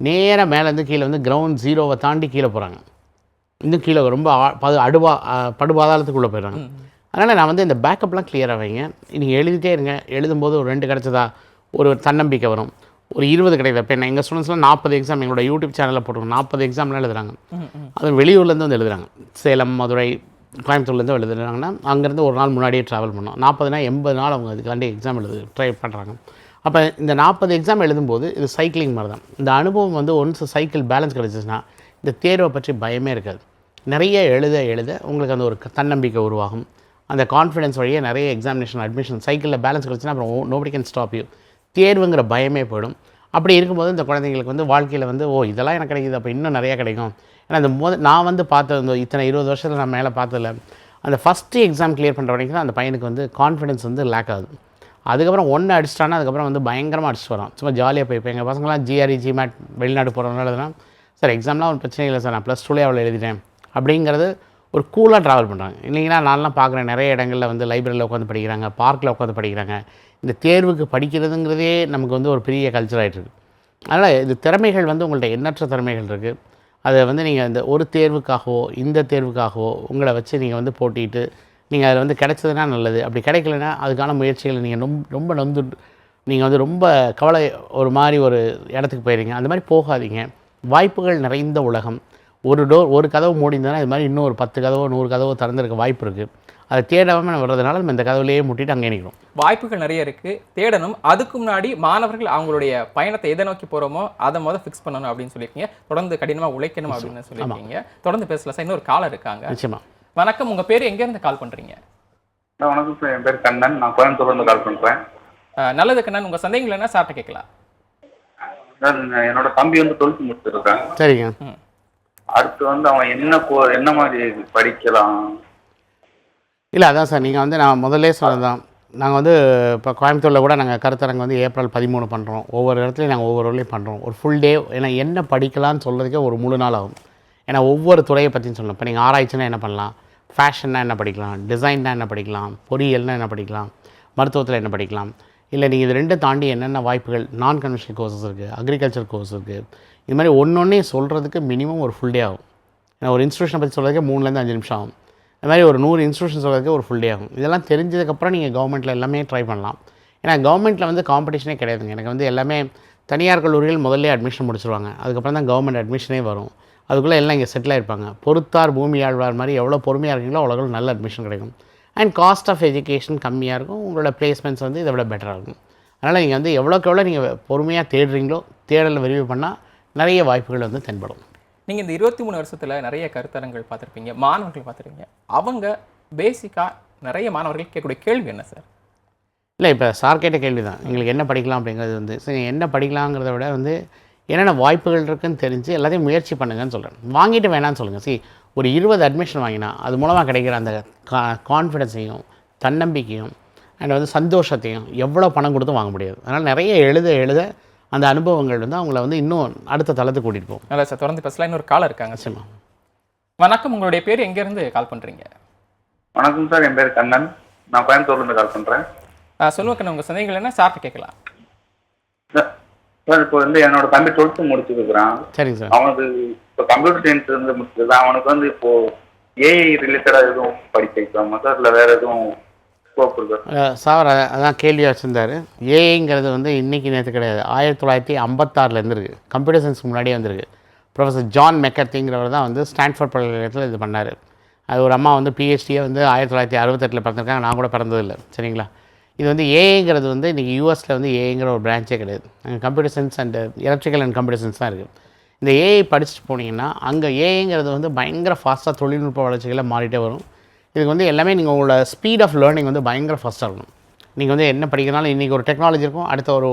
நேராக மேலேருந்து கீழே வந்து கிரவுண்ட் ஜீரோவை தாண்டி கீழே போகிறாங்க இன்னும் கீழே ரொம்ப பது அடுபா ஆ, படுபாதாளத்துக்குள்ளே போயிடுறாங்க. அதனால் நான் வந்து இந்த பேக்கப்லாம் கிளியராக வைங்க. நீங்கள் எழுதிட்டே இருங்க. எழுதும்போது ஒரு ரெண்டு கிடச்சதா ஒரு தன்னம்பிக்கை வரும். ஒரு இருபது கிடையாது இப்போ என்ன எங்கள் ஸ்டூடெண்ட்ஸ்லாம் நாற்பது எக்ஸாம் எங்களோட யூடியூப் சேனலில் போட்டுருக்கோம் நாற்பது எக்ஸாம்லாம் எழுதுறாங்க. அது வெளியூர்லேருந்து வந்து எழுதுறாங்க. சேலம் மதுரை கோயம்புத்தூர்லேருந்து எழுதுறாங்கன்னா அங்கேருந்து ஒரு நாள் முன்னாடியே ட்ராவல் பண்ணோம். நாற்பதுனா எண்பது நாள் அவங்க அதுக்காண்டி எக்ஸாம் எழுது ட்ரை பண்ணுறாங்க அப்போ இந்த நாற்பது எக்ஸாம் எழுதும்போது இது சைக்கிளிங் மாதிரி தான் இந்த அனுபவம் வந்து ஒன்ஸ் சைக்கிள் பேலன்ஸ் கிடச்சிச்சுன்னா இந்த தேர்வை பற்றி பயமே இருக்காது. நிறைய எழுத எழுத உங்களுக்கு அந்த ஒரு தன்னம்பிக்கை உருவாகும். அந்த கான்ஃபிடன்ஸ் வழியே நிறைய எக்ஸாமினேஷன் அட்மிஷன் சைக்கிளில் பேலன்ஸ் கிடச்சுன்னா அப்புறம் நோபடி கேன் ஸ்டாப் யூ தேர்வுங்கிற பயமே போயிடும். அப்படி இருக்கும்போது இந்த குழந்தைங்களுக்கு வந்து வாழ்க்கையில் வந்து ஓ இதெல்லாம் எனக்கு கிடைக்குது அப்போ இன்னும் நிறையா கிடைக்கும். ஏன்னா இந்த மோத நான் வந்து பார்த்த இந்த இத்தனை இருபது வருஷத்தில் நான் மேலே பார்த்ததில்ல. அந்த ஃபஸ்ட்டு எக்ஸாம் கிளியர் பண்ணுற வரைக்கும் தான் அந்த பையனுக்கு வந்து கான்ஃபிடன்ஸ் வந்து லேக் ஆகுது. அதுக்கப்புறம் ஒன்று அடிச்சிட்டானா அதுக்கப்புறம் வந்து பயங்கரமாக அடிச்சுட்டு வரோம் சும்மா ஜாலியாக போய் இப்போ எங்கள் பசங்களாம் ஜிஆர்இ ஜிமேட் வெளிநாடு போகிறதுனால சார் எக்ஸாம்லாம் ஒரு பிரச்சனை இல்லை சார் நான் ப்ளஸ் டூலேயே அவ்வளோ எழுதிட்டேன். அப்படிங்கிறது ஒரு கூலாக ட்ராவல் பண்ணுறாங்க இல்லைங்களா நான்லாம் பார்க்குறேன் நிறைய இடங்களில் வந்து லைப்ரரியில் உட்காந்து படிக்கிறாங்க பார்க்கில் உட்காந்து படிக்கிறாங்க. இந்த தேர்வுக்கு படிக்கிறதுங்கிறதே நமக்கு வந்து ஒரு பெரிய கல்ச்சர் இருக்குது அதனால் இது திறமைகள் வந்து உங்கள்கிட்ட எண்ணற்ற திறமைகள் இருக்குது அதை வந்து நீங்கள் இந்த ஒரு தேர்வுக்காகவோ இந்த தேர்வுக்காகவோ உங்களை வச்சு நீங்கள் வந்து போட்டிட்டு நீங்கள் அதில் வந்து கிடைச்சதுன்னா நல்லது. அப்படி கிடைக்கலன்னா அதுக்கான முயற்சிகளை நீங்கள் ரொம்ப ரொம்ப நொந்து நீங்கள் வந்து ரொம்ப கவலை ஒரு மாதிரி ஒரு இடத்துக்கு போயிடுறீங்க. அந்த மாதிரி போகாதீங்க. வாய்ப்புகள் நிறைந்த உலகம். ஒரு டோர் ஒரு கதவு மூடிந்ததுன்னா இது மாதிரி இன்னும் ஒரு பத்து கதவோ நூறு கதவோ திறந்திருக்க வாய்ப்பு இருக்குது அதை தேடாமல் வர்றதுனால நம்ம இந்த கதவுலேயே முட்டிட்டு அங்கே நிற்கிறோம் வாய்ப்புகள் நிறைய இருக்கு. தேடணும். அதுக்கு முன்னாடி மாணவர்கள் அவங்களுடைய பயணத்தை எதை நோக்கி போறோமோ அதை முத ஃபிக்ஸ் பண்ணணும் அப்படின்னு சொல்லியிருக்கீங்க. தொடர்ந்து கடினமா உழைக்கணும் அப்படின்னு சொல்லியிருக்கீங்க. தொடர்ந்து பேசலாம் சார். இன்னொரு காலர் இருக்காங்க. நிச்சயமாக வணக்கம். உங்க பேர் எங்க இருந்து கால் பண்றீங்க? அண்ணா, வணக்கம் சார். என் பேர் கண்ணன். நான் கோயம்புத்தூர்லேருந்து கால் பண்ணுறேன் நல்லது கண்ணன். உங்க சந்தேகங்கள் என்ன? சார்ட்ட கேட்கலாம். என்னோட தம்பி வந்து டுவெல்த் முடிச்சிருக்கான். சரிங்க. அடுத்து வந்து அவன் என்ன கோ என்ன மாதிரி படிக்கலாம்? இல்லை அதான் சார் நீங்கள் வந்து நான் முதல்லே சொன்னது தான் நாங்கள் வந்து இப்போ கோயம்புத்தூரில் கூட நாங்கள் கருத்தரங்கு வந்து ஏப்ரல் பதிமூணு பண்ணுறோம் ஒவ்வொரு இடத்துலையும் நாங்கள் ஒவ்வொரு ஊர்லேயும் பண்ணுறோம் ஒரு ஃபுல் டே ஏன்னா என்ன படிக்கலாம்னு சொல்கிறதுக்கே ஒரு முழு நாள் ஆகும். ஏன்னா ஒவ்வொரு துறையை பற்றியும் சொல்லணும். இப்போ நீங்கள் ஆராய்ச்சினா என்ன பண்ணலாம்? ஃபேஷன்னா என்ன படிக்கலாம்? டிசைன்னா என்ன படிக்கலாம்? பொறியியல்னா என்ன படிக்கலாம்? மருத்துவத்தில் என்ன படிக்கலாம்? இல்லை நீங்கள் இது ரெண்டும் தாண்டி என்னென்ன வாய்ப்புகள் நான் கன்வென்ஷனல் கோர்சஸ் இருக்குது அக்ரிகல்ச்சர் கோர்ஸ் இருக்குது இது மாதிரி ஒன்று சொல்கிறதுக்கு மினிமம் ஒரு ஃபுல் டே ஆகும். ஏன்னா ஒரு இன்ஸ்டியூஷனை பற்றி சொல்கிறதுக்கே மூணுலேருந்து அஞ்சு நிமிஷம் ஆகும். அது மாதிரி ஒரு நூறு இன்ஸ்டியூஷன் சொல்கிறதுக்கு ஒரு ஃபுல் டே ஆகும். இதெல்லாம் தெரிஞ்சதுக்கப்புறம் நீங்கள் கவர்மெண்ட்டில் எல்லாமே ட்ரை பண்ணலாம். ஏன்னா கவர்மெண்ட்டில் வந்து காம்படிஷனே கிடையாதுங்க. எனக்கு வந்து எல்லாமே தனியார் கல்லூரிகள் முதல்ல அட்மிஷன் முடிச்சிருவாங்க. அதுக்கப்புறம் தான் கவர்மெண்ட் அட்மிஷனே வரும். அதுக்குள்ளே எல்லாம் இங்கே செட்டில் ஆகிருப்பாங்க பொறுத்தார் பூமி ஆழ்வார் மாதிரி எவ்வளோ பொறுமையாக இருக்கீங்களோ அவ்வளோ நல்ல அட்மிஷன் கிடைக்கும். அண்ட் காஸ்ட் ஆஃப் எஜுகேஷன் கம்மியாக இருக்கும். உங்களோட பிளேஸ்மெண்ட்ஸ் வந்து இதை விட பெட்டராக இருக்கும். அதனால் நீங்கள் வந்து எவ்வளோக்கு எவ்வளோ நீங்கள் பொறுமையாக தேடுறீங்களோ தேடலை விரிவு பண்ணால் நிறைய வாய்ப்புகள் வந்து தென்படும். நீங்க இந்த இருபத்தி மூணு வருஷத்துல நிறைய கருத்தரங்கள் பார்த்திருப்பீங்க மாணவர்கள் பார்த்திருப்பீங்க. அவங்க பேசிக்கா நிறைய மாணவர்கள் கேட்கக்கூடிய கேள்வி என்ன சார் இல்லை இப்போ சார் கேட்ட கேள்வி தான் எங்களுக்கு என்ன படிக்கலாம் அப்படிங்கிறது வந்து சரி என்ன படிக்கலாங்கிறத விட வந்து என்னென்ன வாய்ப்புகள் இருக்குன்னு தெரிஞ்சு எல்லாத்தையும் முயற்சி பண்ணுங்கன்னு சொல்கிறேன் வாங்கிட்டு வேணாம்னு சொல்லுங்கள் see ஒரு இருபது அட்மிஷன் வாங்கினா அது மூலமாக கிடைக்கிற அந்த கா கான்ஃபிடென்ஸையும் தன்னம்பிக்கையும் அண்ட் வந்து சந்தோஷத்தையும் எவ்வளோ பணம் கொடுத்தும் வாங்க முடியாது. அதனால் நிறைய எழுத எழுத அந்த அனுபவங்கள் வந்து அவங்கள வந்து இன்னும் அடுத்த தளத்துக்கு கூட்டிகிட்டு போகும். நல்லா சார் தொடர்ந்து பேசலாம். இன்னொரு கால் இருக்காங்க சார். நிச்சயமா. வணக்கம். உங்களுடைய பேர் எங்கேருந்து கால் பண்ணுறீங்க வணக்கம் சார். என் பேர் கண்ணன். நான் கோயம்புத்தூர்லேருந்து கால் பண்ணுறேன் சொல்லுங்க உங்கள் சந்தேகங்கள் என்ன? சார்ட்ட கேட்கலாம். சார் இப்போ வந்து என்னோட தம்பி டுவெல்த்து முடிச்சிருக்கிறான் சரிங்க சார். அவனுக்கு இப்போ கம்ப்யூட்டர் சயின்ஸ் வந்து முடிச்சிருக்கான் அவனுக்கு வந்து இப்போ ஏஐ ரிலேட்டடாக எதுவும் படிக்க வைக்கலாமா சார் இல்லை வேற எதுவும் ஸ்கோப் இருக்கா சார் அதான் கேள்வியாக வச்சுருந்தாரு. ஏஐங்கிறது வந்து இன்றைக்கி நேற்று கிடையாது. ஆயிரத்தி தொள்ளாயிரத்தி ஐம்பத்தாறுலேருந்து இருக்குது கம்ப்யூட்டர் சயின்ஸ் முன்னாடியே வந்திருக்கு. ப்ரொஃபஸர் ஜான் மெக்கர்த்திங்கிறவர் தான் வந்து ஸ்டான்ஃபோர்ட் பல்கலைக்கழகத்தில் இது பண்ணார். அது ஒரு அம்மா வந்து பிஹெச்டியை வந்து ஆயிரத்தி தொள்ளாயிரத்தி அறுபத்தெட்டில் பிறந்திருக்காங்க. நான் கூட பிறந்ததில்லை. சரிங்களா? இது வந்து ஏஐங்கிறது வந்து இன்றைக்கி யூஎஸில் வந்து ஏஐங்கிற ஒரு பிரான்ச்சே கிடையாது. அங்கே computer science and electrical and computer science தான் இருக்குது இந்த ஏஐ படிச்சுட்டு போனீங்கன்னா அங்கே ஏஐங்கிறது வந்து பயங்கர ஃபாஸ்ட்டாக தொழில்நுட்ப வளர்ச்சிகளை மாறிட்டே வரும். இதுக்கு வந்து எல்லாமே நீங்கள் உங்களோட ஸ்பீட் ஆஃப் லேர்னிங் வந்து பயங்கர ஃபாஸ்ட்டாக இருக்கணும். நீங்கள் வந்து என்ன படிக்கிறனாலும் இன்றைக்கி ஒரு டெக்னாலஜி இருக்கும் அடுத்த ஒரு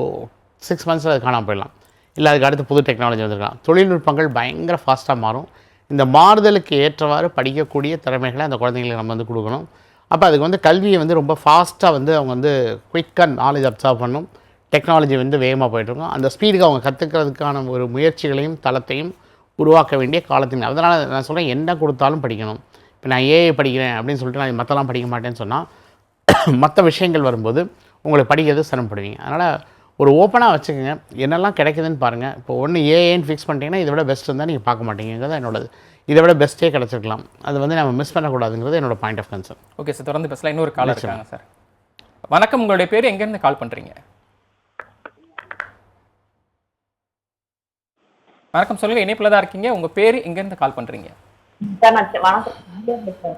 சிக்ஸ் மந்த்ஸில் அது காணாமல் போயிடலாம். இல்லை அதுக்கு அடுத்து புது டெக்னாலஜி வந்துருக்கலாம். தொழில்நுட்பங்கள் பயங்கர ஃபாஸ்ட்டாக மாறும். இந்த மாறுதலுக்கு ஏற்றவாறு படிக்கக்கூடிய திறமைகளை அந்த குழந்தைங்களுக்கு நம்ம வந்து கொடுக்கணும். அப்போ அதுக்கு வந்து கல்வியை வந்து ரொம்ப ஃபாஸ்ட்டாக வந்து அவங்க வந்து குயிக்காக நாலேஜ் அப்சர்வ் பண்ணும் டெக்னாலஜி வந்து வேகமாக போயிட்டுருக்கும். அந்த ஸ்பீடுக்கு அவங்க கற்றுக்கிறதுக்கான ஒரு முயற்சிகளையும் தளத்தையும் உருவாக்க வேண்டிய காலத்தின் அதனால் நான் சொல்கிறேன் என்ன கொடுத்தாலும் படிக்கணும். இப்போ நான் ஏஐ படிக்கிறேன் அப்படின்னு சொல்லிட்டு நான் மற்றெல்லாம் படிக்க மாட்டேன்னு சொன்னால் மற்ற விஷயங்கள் வரும்போது உங்களுக்கு படிக்கிறது சிரமப்படுவீங்க. அதனால் ஒரு ஓப்பனாக வச்சுக்கோங்க. என்னெல்லாம் கிடைக்குதுன்னு பாருங்கள் இப்போ ஒன்று ஏஏன்னு ஃபிக்ஸ் பண்ணிட்டீங்கன்னா இதை விட பெஸ்ட் இருந்தால் நீங்கள் பார்க்க மாட்டீங்கிறது என்னோடது. இதை விட பெஸ்ட்டே கிடச்சிருக்கலாம். அது வந்து நம்ம மிஸ் பண்ணக்கூடாதுங்கிறது என்னோட point of concern okay sir தொடர்ந்து பேசலாம். இன்னொரு கால் இருக்காங்க சார் வணக்கம். உங்களுடைய பேர் எங்கேருந்து கால் பண்ணுறீங்க வணக்கம் சொல்லுங்க இணைப்பில் தான் இருக்கீங்க. உங்கள் பேர் எங்கேருந்து கால்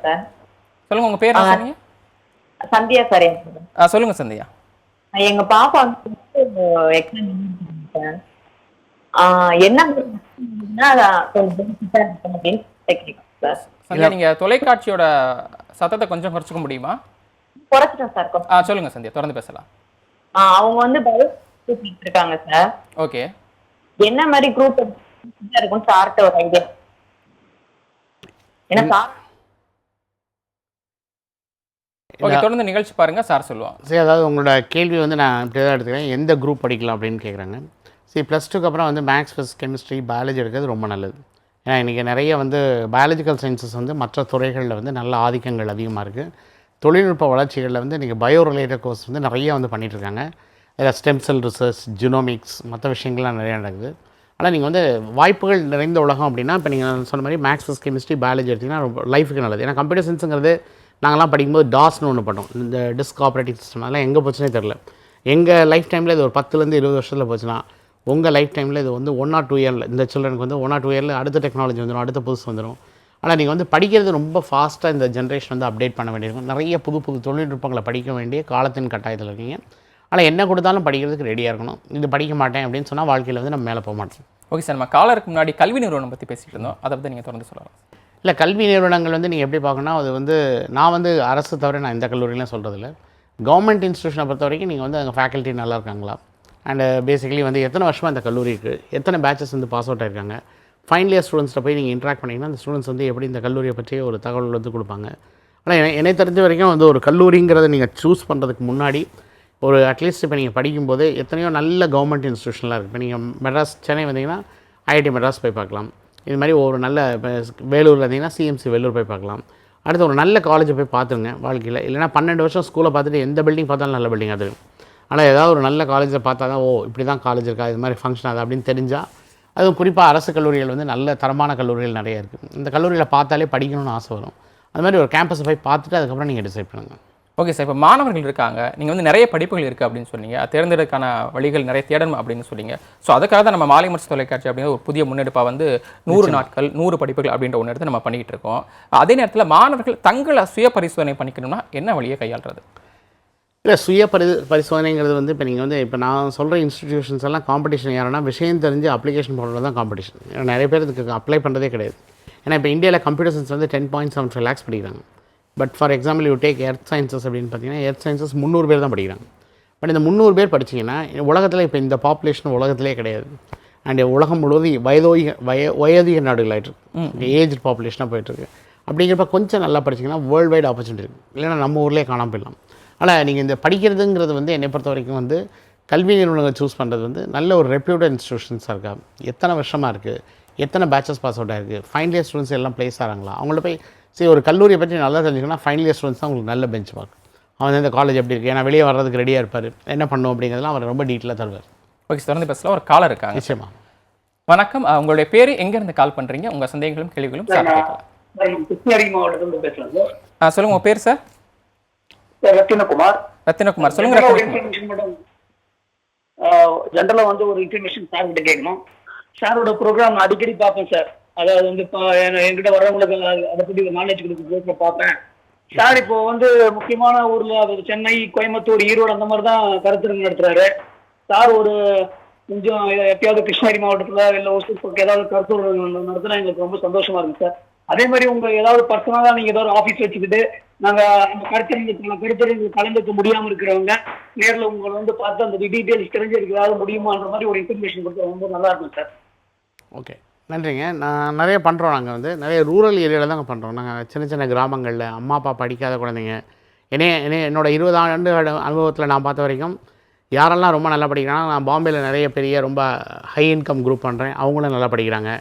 சார். சொல்லுங்க உங்கள் பேர் சொன்னீங்க? சந்தியா சார். ஆ சொல்லுங்க சந்தியா. எங்க பாப்பா என்ன நீங்கள் தொலைக்காட்சியோட சத்தத்தை கொஞ்சம் குறைச்சிக்க முடியுமா? குறைச்சிட்டேன் சார் ஆ சொல்லுங்க சந்தியா தொடர்ந்து பேசலாம். அவங்க வந்து இருக்காங்க சார். ஓகே. என்ன மாதிரி குரூப் இருக்கும் சார்ட்ட ஒரு ஐடியா ஏன்னா சார் ஓகே தொடர்ந்து நிகழ்ச்சி பாருங்க சார் சொல்லுவாங்க. சரி அதாவது உங்களோட கேள்வி வந்து நான் இப்படி தான் எடுத்துக்கிறேன். எந்த குரூப் படிக்கலாம் அப்படின்னு கேட்குறாங்க சரி ப்ளஸ் டூக்கு அப்புறம் வந்து மேக்ஸ் ஃபிசிக்ஸ் கெமிஸ்ட்ரி பயாலஜி எடுக்கிறது ரொம்ப நல்லது. ஏன்னா இன்றைக்கி நிறைய வந்து பயாலஜிக்கல் சயின்சஸ் வந்து மற்ற துறைகளில் வந்து நல்ல ஆதிக்கங்கள் அதிகமாக இருக்குது தொழில்நுட்ப வளர்ச்சிகளில் வந்து இன்றைக்கி பயோ ரிலேட்டட் கோர்ஸ் வந்து நிறைய வந்து பண்ணிகிட்ருக்காங்க அதில் ஸ்டெம் செல் ரிசர்ச் ஜினோமிக்ஸ் மற்ற விஷயங்கள்லாம் நிறையா நடக்குது. ஆனால் நீங்கள் வந்து வாய்ப்புகள் நிறைந்த உலகம் அப்படின்னா இப்போ நீங்கள் சொன்ன மாதிரி மேக்ஸ் ஃபிசிக்ஸ் கெமிஸ்ட்ரி பயாலஜி எடுத்திங்கன்னா ரொம்ப லைஃபுக்கு நல்லது. ஏன்னா கம்ப்யூட்டர் சயின்ஸுங்கிறது நாங்கள்லாம் படிக்கும்போது டாஸ்னு ஒன்று பண்ணோம் இந்த டிஸ்க் ஆப்ரேட்டிங் சிஸ்டம் அதெல்லாம் எங்கே போச்சுனே தெரில எங்கள் லைஃப் டைமில் இது ஒரு பத்துலேருந்து இருபது வருஷத்தில் போச்சுன்னா உங்கள் லைஃப் டைமில் இது வந்து ஒன் ஆர் டூ இயரில் இந்த சில்ட்ரனுக்கு வந்து ஒன் ஆர் டூ இயரில் அடுத்த டெக்னாலஜி வந்துடும் அடுத்த புதுசு வந்துடும் ஆனால் நீங்கள் வந்து படிக்கிறது ரொம்ப ஃபாஸ்ட்டாக இந்த ஜென்ரேஷன் வந்து அப்டேட் பண்ண வேண்டியிருக்கும். நிறைய புது புது தொழில்நுட்பங்களை படிக்க வேண்டிய காலத்தின் கட்டாயத்தில் இருக்கீங்க. ஆனால் என்ன கொடுத்தாலும் படிக்கிறதுக்கு ரெடியாக இருக்கணும். இது படிக்க மாட்டேன் அப்படின்னு சொன்னால் வாழ்க்கையில் வந்து நம்ம மேலே போக மாட்டோம். ஓகே சார் நம்ம காலருக்கு முன்னாடி கல்வி நிறுவனம் பற்றி பேசிட்டு இருந்தோம். அதை பற்றி நீங்கள் தொடர்ந்து சொல்லலாம். இல்லை கல்வி நிறுவனங்கள் வந்து நீங்கள் எப்படி பார்க்கணும்னா அது வந்து நான் வந்து அரசு தவிர நான் எந்த கல்லூரியிலும் சொல்கிறதில்ல கவர்மெண்ட் இன்ஸ்டியூஷனை பொறுத்த வரைக்கும் நீங்கள் வந்து அங்கே ஃபேக்கல்ட்டி நல்லா இருக்காங்களா? அண்டு பேசிக்கலி வந்து எத்தனை வருஷமாக அந்த கல்லூரி இருக்குது எத்தனை பேச்சஸ் வந்து பாஸ் அவுட் ஆயிருக்காங்க? ஃபைனல் இயர் ஸ்டூடெண்ட்ஸ்கிட்ட போய் நீங்கள் இன்ட்ராக்ட் பண்ணிங்கன்னா அந்த ஸ்டூடெண்ட்ஸ் வந்து எப்படி இந்த கல்லூரியை பற்றிய ஒரு தகவல் வந்து கொடுப்பாங்க? ஆனால் என்னை தெரிஞ்ச வரைக்கும் வந்து ஒரு கல்லூரிங்கிறத நீங்கள் சூஸ் பண்ணுறதுக்கு முன்னாடி ஒரு அட்லீஸ்ட் இப்போ நீங்கள் படிக்கும்போது எத்தனையோ நல்ல கவர்மெண்ட் இன்ஸ்டியூஷன்லாம் இருக்குது இப்போ நீங்கள் மெட்ராஸ் சென்னை வந்தீங்கன்னா ஐஐடி மெட்ராஸ் போய் பார்க்கலாம். இது மாதிரி ஒரு நல்ல வேலூரில் இருந்தீங்கன்னா சிஎம்சி வேலூர் போய் பார்க்கலாம். அடுத்து ஒரு நல்ல காலேஜை போய் பார்த்துருங்க வாழ்க்கையில். இல்லைனா பன்னெண்டு வருஷம் ஸ்கூலை பார்த்துட்டு எந்த பில்டிங் பார்த்தாலும் நல்ல பில்டிங் அது ஆனால் ஏதாவது ஒரு நல்ல காலேஜில் பார்த்தா தான் ஓ இப்படி தான் காலேஜ் இருக்கா இது மாதிரி ஃபங்க்ஷன் ஆகுது அப்படின்னு தெரிஞ்சால் அதுவும் குறிப்பாக அரசு கல்லூரிகள் வந்து நல்ல தரமான கல்லூரிகள் நிறைய இருக்குது இந்த கல்லூரியில் பார்த்தாலே படிக்கணும்னு ஆசை வரும். அது மாதிரி ஒரு கேம்பஸை போய் பார்த்துட்டு அதுக்கப்புறம் நீங்கள் டிசைட் பண்ணுங்கள் ஓகே சார் இப்போ மாணவர்கள் இருக்காங்க. நீங்கள் வந்து நிறைய படிப்புகள் இருக்குது அப்படின்னு சொன்னீங்க. தேர்ந்தெடுக்கான வழிகள் நிறைய தேடணும் அப்படின்னு சொன்னீங்க. ஸோ அதுக்காக தான் நம்ம மாலை மரசு தொலைக்காட்சி அப்படிங்கிற ஒரு புதிய முன்னெடுப்பாக வந்து நூறு நாட்கள் நூறு படிப்புகள் அப்படின்ற ஒன்று எடுத்து நம்ம பண்ணிக்கிட்டு இருக்கோம். அதே நேரத்தில் மாணவர்கள் தங்களை சுய பரிசோதனை பண்ணிக்கணும்னா என்ன வழியை கையாளுறது? இல்லை சுய பரி பரிசோதனைங்கிறது வந்து இப்போ நீங்கள் வந்து இப்போ நான் சொல்கிற இன்ஸ்டிடியூஷன்ஸ் எல்லாம் காம்படிஷன் யாருன்னா விஷயம் தெரிஞ்சு அப்ளிகேஷன் போடுறது தான் காம்படிஷன் நிறைய பேர் இதுக்கு அப்ளை பண்ணுறதே கிடையாது. ஏன்னா இப்போ இந்தியாவில் கம்ப்யூட்டர் சயின்ஸ் வந்து ten point seven five lakhs படிக்கிறாங்க. But for example you take earth sciences அப்படின்னு பார்த்தீங்கன்னா எர்த் சயின்சஸ் முந்நூறு பேர் தான் படிக்கிறாங்க. பட் இந்த முந்நூறு பேர் படிச்சீங்கன்னா உலகத்தில் இப்போ இந்த பாப்புலேஷன் உலகத்திலே கிடையாது. அண்ட் உலகம் முழுவதும் வயதோக வய வயதிக நாடுகளாயிட்டு ஏஜ் பாப்புலேஷனாக போயிட்டுருக்கு அப்படிங்கிறப்ப கொஞ்சம் நல்லா படிச்சிங்கன்னா வேர்ல்டு வைட் ஆப்பர்ச்சுனிட்டி இருக்குது இல்லைன்னா நம்ம ஊர்லேயே காணாம போயிடலாம். ஆனால் நீங்கள் இந்த படிக்கிறதுங்கிறது வந்து என்னை பொறுத்த வரைக்கும் வந்து கல்வி நிறுவனங்கள் சூஸ் பண்ணுறது வந்து நல்ல ஒரு ரெப்யூட்டட் இன்ஸ்டியூஷன்ஸாக இருக்கா? எத்தனை வருஷமாக இருக்குது எத்தனை பேச்சஸ் பாஸ் அவுட் ஆயிருக்கு? ஃபைனல் இயர் ஸ்டூடெண்ட்ஸ் எல்லாம் ப்ளேஸ் ஆகிறாங்களா அவங்கள போய் சரி ஒரு கல்லூரியை பற்றி நல்லா தெரிஞ்சுக்கணும் ஃபைனல் இயர் ஸ்டூடெண்ட்ஸ் தான் உங்களுக்கு நல்ல பெஞ்ச் மார்க் அவன் இந்த காலேஜ் எப்படி இருக்குது ஏன்னா வெளியே வர்றதுக்கு ரெடியாக இருப்பார். என்ன பண்ணும் அப்படிங்கிறதெல்லாம் அவர் ரொம்ப டீட்டெயிலாக தருவார். ஓகே சார் தொடர்ந்து பேசலாம் ஒரு காலர் இருக்காங்க. நிச்சயமா. வணக்கம். உங்களுடைய பேர் எங்கேருந்து கால் பண்ணுறீங்க உங்கள் சந்தேகங்களும் கேள்விகளும் கிருஷ்ணகிரி மாவட்டத்திலிருந்து பேசுறேன் சார் ஆ சொல்லுங்கள் உங்கள் பேர் சார் ரத்தினகுமார். ரத்தினகுமார். சொல்லுங்க ஜென்ரலா ஒரு ரத்தினகுமார். இன்ஃபர்மேஷன் மட்டும் ஜென்ரலா வந்து ஒரு இன்ஃபர்மேஷன் சார் கிட்ட கேட்கணும். சாரோட ப்ரோக்ராம் அடிக்கடி பார்ப்பேன் சார் அதாவது வந்து இப்போ என்- என்கிட்ட வரவங்களுக்கு அத- பத்தி நாலேஜ் கொடுக்க பார்ப்பேன் சார் இப்போ வந்து முக்கியமான ஊர்ல அது சென்னை கோயம்புத்தூர் ஈரோடு அந்த மாதிரி தான் கருத்தரங்கு நடத்துறாரு. சார் ஒரு கொஞ்சம் எப்பயாவது கிருஷ்ணகிரி மாவட்டத்துல இல்ல ஒசூர் பக்கம் ஏதாவது கருத்தரங்கு நடத்தினா எங்களுக்கு ரொம்ப சந்தோஷமா இருக்கு சார். அதே மாதிரி உங்க ஏதாவது பர்சனலா நீங்க ஏதாவது ஆபீஸ் வச்சுக்கிட்டு நாங்க அந்த கருத்தரங்கத்துல கருத்தரங்கு கலந்துக்க முடியாம இருக்கிறவங்க நேர்ல உங்களை வந்து பார்த்து அந்த டீடைல்ஸ் தெரிஞ்சிருக்கு ஏதாவது முடியுமான்ற மாதிரி ஒரு இன்ஃபர்மேஷன் கொடுத்தா ரொம்ப நல்லா இருக்கும் சார். ஓகே நன்றிங்க. நான் நிறைய பண்ணுறோம் நாங்கள் வந்து. நிறைய ரூரல் ஏரியாவில் தான் பண்ணுறோம் நாங்கள் சின்ன சின்ன கிராமங்களில் அம்மா அப்பா படிக்காத குழந்தைங்க. என்னைய என்னைய என்னோட இருபது ஆண்டு அனுபவத்தில் நான் பார்த்த வரைக்கும் யாரெல்லாம் ரொம்ப நல்லா படிக்கிறாங்க நான் பாம்பேயில் நிறைய பெரிய ரொம்ப ஹை இன்கம் குரூப் பண்ணுறேன் அவங்களும் நல்லா படிக்கிறாங்க.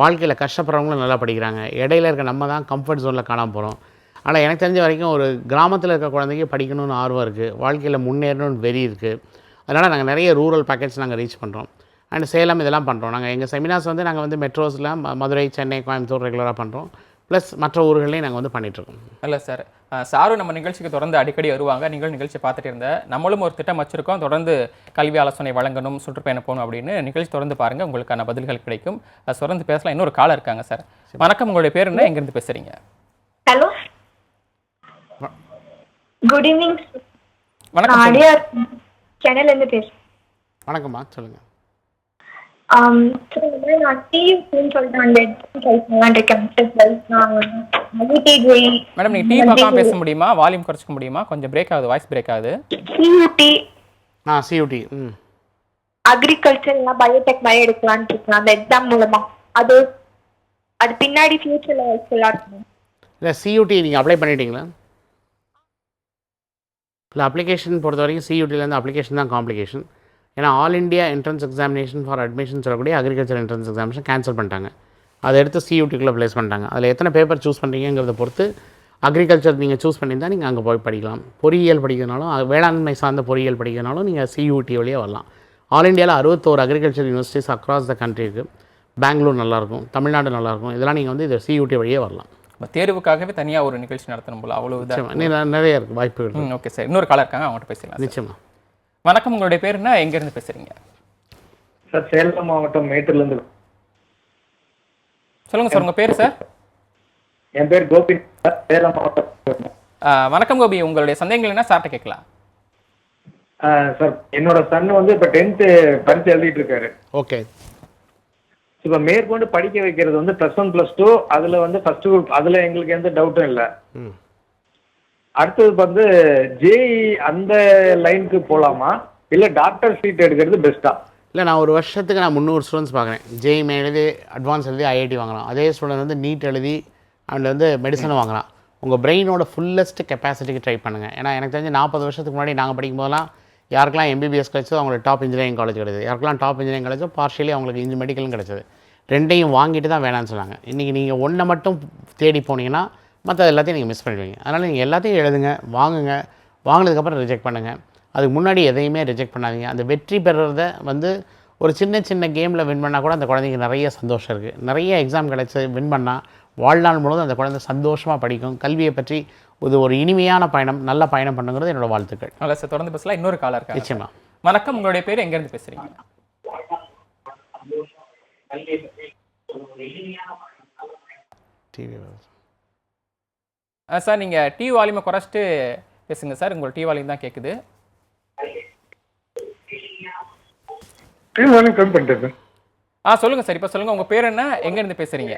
வாழ்க்கையில் கஷ்டப்படுறவங்களும் நல்லா படிக்கிறாங்க. இடையில இருக்க நம்ம தான் கம்ஃபர்ட் ஜோனில் காணாமல் போகிறோம் ஆனால் எனக்கு தெரிஞ்ச வரைக்கும் ஒரு கிராமத்தில் இருக்க குழந்தைக்கு படிக்கணும்னு ஆர்வம் இருக்குது வாழ்க்கையில் முன்னேறணும்னு வெறி இருக்குது அதனால் நாங்கள் நிறைய ரூரல் பேக்கேஜ் நாங்கள் ரீச் பண்ணுறோம் அண்ட் சேலம் இதெல்லாம் பண்ணுறோம் நாங்கள் எங்கள் செமினார்ஸ் வந்து நாங்கள் வந்து மெட்ரோஸில் மதுரை சென்னை கோயம்புத்தூர் ரெகுலராக பண்ணுறோம் ப்ளஸ் மற்ற ஊர்களையும் நாங்கள் வந்து பண்ணிகிட்ருக்கோம் இல்லை சார் சாரும் நம்ம நிகழ்ச்சிக்கு தொடர்ந்து அடிக்கடி வருவாங்க. நீங்கள் நிகழ்ச்சி பார்த்துட்டு இருந்த நம்மளும் ஒரு திட்டம் வச்சிருக்கோம். தொடர்ந்து கல்வி ஆலோசனை வழங்கணும் சுற்றுப்பயணம் போகணும் அப்படின்னு நிகழ்ச்சி தொடர்ந்து பாருங்க. உங்களுக்கான பதில்கள் கிடைக்கும். தொடர்ந்து பேசலாம். இன்னொரு காலர் இருக்காங்க சார் வணக்கம். உங்களுடைய பேர் என்ன? எங்கேருந்து பேசுறீங்க? ஹலோ குட் ஈவினிங் வணக்கம் இருந்து பேசுறேன் வணக்கம்மா. சொல்லுங்கள் இந்த மாதிரி நான் டியூன்னு சொல்லிட்டு அந்த ட்ரை இருக்கேன் மேடம் பேச முடியுமா? வால்யூம் குறைச்சிக்க முடியுமா? கொஞ்சம் பிரேக் ஆகுது வாய்ஸ் பிரேக் ஆகுது. சியூடி ஆ சியூடி ம். அக்ரிகல்ச்சர் இல்லைனா பயோடெக் மாதிரி எடுக்கலான்னு இருக்கேன் அந்த எக்ஸாம் மூலமா. அது அது பின்னாடி ஃபியூச்சர்ல ஹெல்ப்ஃபுல்லாக இருக்கும். இல்லை சியூடி நீங்கள் அப்ளை பண்ணிட்டீங்களா? இல்லை அப்ளிகேஷன் பொறுத்த வரைக்கும் சியூடிலேருந்து அப்ளிகேஷன் தான் காம்ப்ளிகேஷன் ஏன்னா all India entrance examination for admission சொல்லக்கூடிய அக்ரிகல்ச்சர் என்ட்ரன்ஸ் எக்ஸாமினேஷன் கேன்சல் பண்ணிட்டாங்க. அதை எடுத்து சியூடிக்குள்ளே ப்ளேஸ் பண்ணிட்டாங்க. அதில் எத்தனை பேப்பர் சூஸ் பண்ணுறீங்கிறத பொறுத்து அக்ரிகல்ச்சர் நீங்கள் சூஸ் பண்ணியிருந்தால் நீங்கள் அங்கே போய் படிக்கலாம். பொறியியல் படிக்கிறனாலும் வேளாண்மை சார்ந்த பொறியியல் படிக்கிறனாலும் நீங்கள் சியூடி வழியாக வரலாம். ஆல் இந்தியாவில் அறுபத்தோரு agriculture universities across the country இருக்குது பெங்களூர் நல்லாயிருக்கும் தமிழ்நாடு நல்லாயிருக்கும் இதெல்லாம் நீங்கள் வந்து இது சியூடி வழியே வரலாம். தேர்வுக்காகவே தனியாக ஒரு நிகழ்ச்சி நடத்தணும் போல அவ்வளோ நிறைய இருக்குது வாய்ப்புகள் ஓகே சார் இன்னொரு காலர் இருக்காங்க. அவங்கள்ட்ட பேசலாம் சார். வணக்கம் உங்களுடைய பேர் என்ன? எங்கேருந்து பேசுறீங்க? சார் சேலம் மாவட்டம் மேட்டூர்லேருந்து. சொல்லுங்க சார் உங்கள் பேர் சார்? என் பேர் கோபி. சார் சேலம் மாவட்டம் வணக்கம் கோபி. உங்களுடைய சந்தேகங்கள் என்ன? சார்ட்ட கேட்கலாம். சார் என்னோட சன் வந்து இப்போ டென்த்து பரிச்சு எழுதிட்டு இருக்காரு. ஓகே. இப்போ மேற்கொண்டு படிக்க வைக்கிறது வந்து ப்ளஸ் ஒன் ப்ளஸ் டூ அதில் வந்து ஃபர்ஸ்ட் குரூப் அதில் எங்களுக்கு எந்த டவுட்டும் இல்லை. ம். அடுத்தது வந்து ஜேஇ அந்த லைனுக்கு போகலாமா இல்லை டாக்டர் சீட் எடுக்கிறது பெஸ்ட்டா இல்லை நான் ஒரு வருஷத்துக்கு நான் முந்நூறு ஸ்டூடெண்ட்ஸ் பார்க்குறேன். ஜெய்மே எழுதி அட்வான்ஸ் எழுதி ஐஐடி வாங்கலாம். அதே ஸ்டூடெண்ட் வந்து நீட் எழுதி அண்ட் வந்து மெடிசனும் வாங்கலாம். உங்கள் பிரெயினோட ஃபுல்லஸ்ட் கெப்பாசிட்டிக்கு ட்ரை பண்ணுங்கள் ஏன்னா எனக்கு தெரிஞ்சு நாற்பது வருஷத்துக்கு முன்னாடி நாங்கள் படிக்கும் போதெல்லாம் யாருக்கெல்லாம் எம்பிபிஎஸ் கிடைச்சோ அவங்களுக்கு டாப் இன்ஜினியரிங் காலேஜ் கிடைச்சது. யாருக்கெல்லாம் டாப் இன்ஜினியரிங் கிடைச்சோ பார்ஷியலி அவங்களுக்கு இன்ஜி மெடிக்கலும் கிடைச்சது. ரெண்டையும் வாங்கிட்டு தான் வேணாம்னு சொன்னாங்க. இன்றைக்கி நீங்கள் ஒன்றை மட்டும் தேடி போனீங்கன்னா மற்ற எல்லாத்தையும் நீங்கள் மிஸ் பண்ணிடுவீங்க. அதனால் நீங்கள் எல்லாத்தையும் எழுதுங்க வாங்குங்க. வாங்கினதுக்கப்புறம் ரிஜெக்ட் பண்ணுங்கள் அதுக்கு முன்னாடி எதையுமே ரிஜெக்ட் பண்ணாதீங்க. அந்த வெற்றி பெறுறத வந்து ஒரு சின்ன சின்ன கேமில் வின் பண்ணால் கூட அந்த குழந்தைக்கு நிறைய சந்தோஷம் இருக்குது நிறைய எக்ஸாம் கிடச்சி வின் பண்ணால் வாழ்நாள் முழுவதும் அந்த குழந்தை சந்தோஷமாக படிக்கும். கல்வியை பற்றி இது ஒரு இனிமையான பயணம் நல்ல பயணம் பண்ணுங்கிறது என்னோட வாழ்த்துக்கள். நல்லா சார் தொடர்ந்து பேசலாம். இன்னொரு காலர் இருக்காங்க. நிச்சயமா. வணக்கம். உங்களுடைய பேர் எங்கேருந்து பேசுறீங்க? டிவி சார் நீங்கள் டிவி வால்யூமை குறைச்சிட்டு பேசுங்க சார். உங்களோட டிவி வால்யூம் தான் கேட்குது ட்ரீம் கம்மி பண்ணிட்டேன் ஆ சொல்லுங்கள் சார். இப்போ சொல்லுங்கள் உங்கள் பேர் என்ன? எங்கேருந்து பேசுகிறீங்க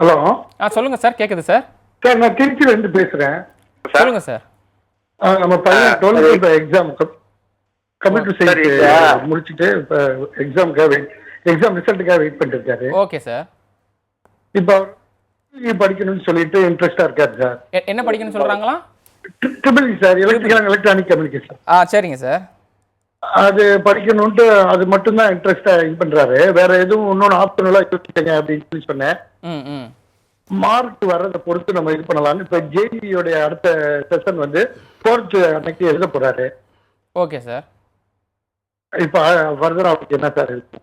ஹலோ. ஆ சொல்லுங்கள் சார். கேட்குது சார். சார் நான் திருச்சியிலேருந்து பேசுகிறேன் சொல்லுங்கள் சார். நம்ம பையன் டுவெல்த் எக்ஸாம் கம்ப்யூட்டர் சயின்ஸ். முடிச்சுட்டு இப்போ எக்ஸாமுக்காக வெயிட் எக்ஸாம் ரிசல்ட்டுக்காக வெயிட் பண்ணிட்டு இருக்காரு. Okay sir. இப்போ படிக்கணும்னு சொல்லிட்டு இன்ட்ரெஸ்டா இருக்காரு சார். என்ன படிக்கணும்னு சொல்கிறாங்களா triple sir electrical and electronic communication ஆ சரிங்க சார். அது படிக்கணும்ட்டு அது மட்டும்தான் இன்ட்ரெஸ்டா இது பண்றாரு. வேற எதுவும் இன்னொன்று ஆப்ஷனலா யோசிச்சுங்க அப்படின்னு சொல்லி சொன்னேன். மார்க் வர்றதை பொறுத்து நம்ம இது பண்ணலாம் இப்ப ஜேஇயோடைய அடுத்த செஷன் வந்து ஃபோர்த் அன்னைக்கு எழுத போறாரு. Okay sir. இப்ப ஃபர்தர் அவருக்கு என்ன சார் இருக்கு?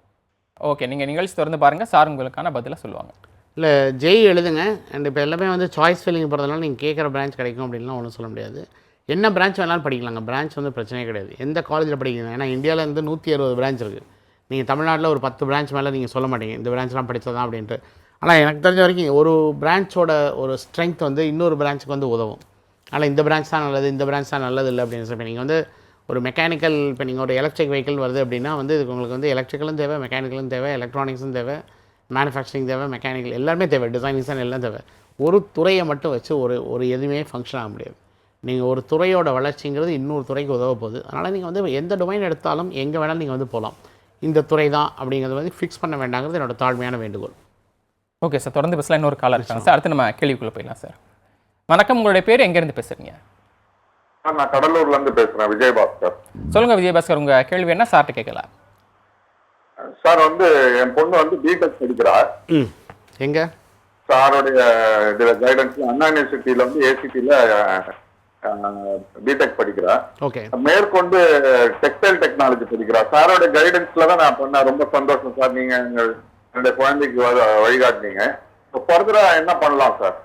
ஓகே நீங்கள் நிகழ்ச்சி திறந்து பாருங்கள் சார் உங்களுக்கான பதிலை சொல்லுவாங்க. இல்லை ஜெய் எழுதுங்க. அண்ட் இப்போ எல்லாமே வந்து சாய்ஸ் ஃபில்லிங் போகிறதுனால நீங்கள் கேட்குற பிரான்ச் கிடைக்கும் அப்படின்லாம் ஒன்றும் சொல்ல முடியாது. என்ன பிரான்ச் வேணாலும் படிக்கலாங்க. பிரான்ச் வந்து பிரச்சனையே கிடையாது. எந்த காலேஜில் படிக்கிறீங்க? ஏன்னா இந்தியாவில் இருந்து நூற்றி அறுபது பிரான்ச் இருக்குது நீங்கள் தமிழ்நாட்டில் ஒரு பத்து பிரான்ச் மேலே நீங்கள் சொல்ல மாட்டீங்க. இந்த பிரான்ச்லாம் படித்ததான் அப்படின்ட்டு. ஆனால் எனக்கு தெரிஞ்ச வரைக்கும் ஒரு பிரான்ச்சோட ஒரு ஸ்ட்ரென்த் வந்து இன்னொரு பிரான்ச்சுக்கு வந்து உதவும். ஆனால் இந்த பிரான்ச் தான் நல்லது இந்த பிரான்ச் தான் நல்லது இல்லை அப்படின்னு சொல்லி நீங்கள் வந்து ஒரு மெக்கானிக்கல் இப்போ நீங்கள் ஒரு எலக்ட்ரிக் வெஹிக்கிள் வருது அப்படின்னா வந்து இதுக்கு உங்களுக்கு வந்து எலக்ட்ரிக்கலும் தேவை மெக்கானிக்கலும் தேவை எலக்ட்ரானிக்ஸும் தேவை. மேனுஃபேக்சரிங் தேவை மெக்கானிக்கல் எல்லாமே தேவை. டிசைனிங்ஸ் எல்லாம் தேவை. ஒரு துறையை மட்டும் வச்சு ஒரு ஒரு எதுவுமே ஃபங்க்ஷன் ஆக முடியாது. நீங்கள் ஒரு துறையோட வளர்ச்சிங்கிறது இன்னொரு துறைக்கு உதவ போகுது. அதனால் நீங்கள் வந்து எந்த டொமைன் எடுத்தாலும் எங்கே வேணாலும் நீங்கள் வந்து போகலாம் இந்த துறை தான் அப்படிங்கிறது வந்து ஃபிக்ஸ் பண்ண வேண்டாங்கிறது என்னோட தாழ்மையான வேண்டுகோள். ஓகே சார் தொடர்ந்து பேசலாம். இன்னொரு காலர் இருக்காங்க சார் அடுத்து நம்ம கேள்விக்குள்ளே போயிடலாம் சார் வணக்கம். உங்களுடைய பேர் எங்கேருந்து பேசுகிறீங்க சார் நான் கடலூர்ல இருந்து பேசுறேன். விஜயபாஸ்கர். சொல்லுங்கள் விஜயபாஸ்கர். உங்கள் கேள்வி என்ன? சார்கிட்ட கேட்கலாம். சார் வந்து என் பொண்ணு வந்து பிடெக் படிக்கிறா எங்கே? சாருடைய இதுல கைடன்ஸ் அண்ணா யூனிவர்சிட்டியில வந்து ஏசிடில பிடெக் படிக்கிறா ஓகே. மேற்கொண்டு டெக்ஸ்டைல் டெக்னாலஜி படிக்கிறா சாரோட கைடன்ஸ்ல தான் நான் பண்ணேன். ரொம்ப சந்தோஷம் சார். நீங்க என்னுடைய குழந்தைக்கு வழிகாட்டினீங்க. ஃபர்தரா என்ன பண்ணலாம் சார்?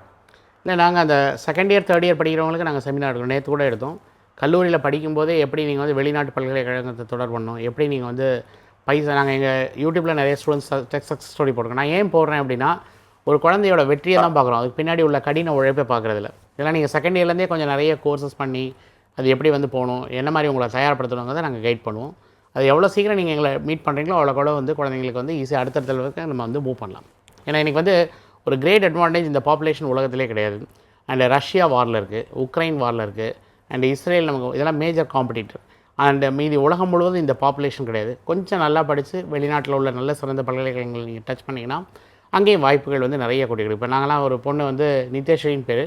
இல்லை நாங்கள் அந்த செகண்ட் இயர் தேர்ட் இயர் படிக்கிறவங்களுக்கு நாங்கள் செமினார் எடுக்கிறோம். நேற்று கூட எடுத்தோம். கல்லூரியில் படிக்கும்போதே எப்படி நீங்கள் வந்து வெளிநாட்டு பல்கலைக்கழகத்தை தொடர் பண்ணணும்? எப்படி நீங்கள் வந்து பைசா நாங்கள் எங்கள் யூடியூப்பில் நிறைய ஸ்டூடெண்ட்ஸ் டெக்ஸ் சக்ஸஸ் ஸ்டோரி போட்டிருக்கோம். நான் ஏன் போடுறேன் அப்படின்னா ஒரு குழந்தையோட வெற்றியை தான் பார்க்குறோம். அதுக்கு பின்னாடி உள்ள கடின உழைப்பை பார்க்குறதில்ல. இதெல்லாம் நீங்கள் செகண்ட் இயர்லேருந்தே கொஞ்சம் நிறைய கோர்சஸ் பண்ணி அது எப்படி வந்து போகணும் என்ன மாதிரி உங்களை தயார்படுத்தணுங்கிறத நாங்கள் கைட் பண்ணுவோம். அது எவ்வளோ சீக்கிரம் நீங்கள் எங்களை மீட் பண்ணுறீங்களோ அவ்வளோ கூட வந்து குழந்தைங்களுக்கு வந்து ஈஸியாக அடுத்தடுத்த அளவுக்கு நம்ம வந்து மூவ் பண்ணலாம். ஏன்னா இன்றைக்கி வந்து ஒரு கிரேட் அட்வான்டேஜ் இந்த பாப்புலேஷன் உலகத்திலே கிடையாது. அண்ட் ரஷ்யா வாரில் இருக்குது உக்ரைன் வாரில் இருக்குது அண்ட் இஸ்ரேல் நமக்கு இதெல்லாம் மேஜர் காம்படிட்டர் அண்டு மீதி உலகம் முழுவதும் இந்த பாப்புலேஷன் கிடையாது. கொஞ்சம் நல்லா படித்து வெளிநாட்டில் உள்ள நல்ல சிறந்த பல்கலைக்கழகங்கள் நீங்கள் டச் பண்ணிங்கன்னா அங்கேயும் வாய்ப்புகள் வந்து நிறைய கொடுக்குது இப்போ நாங்களாம் ஒரு பொண்ணு வந்து நித்தேஸ்வரின் பேர்.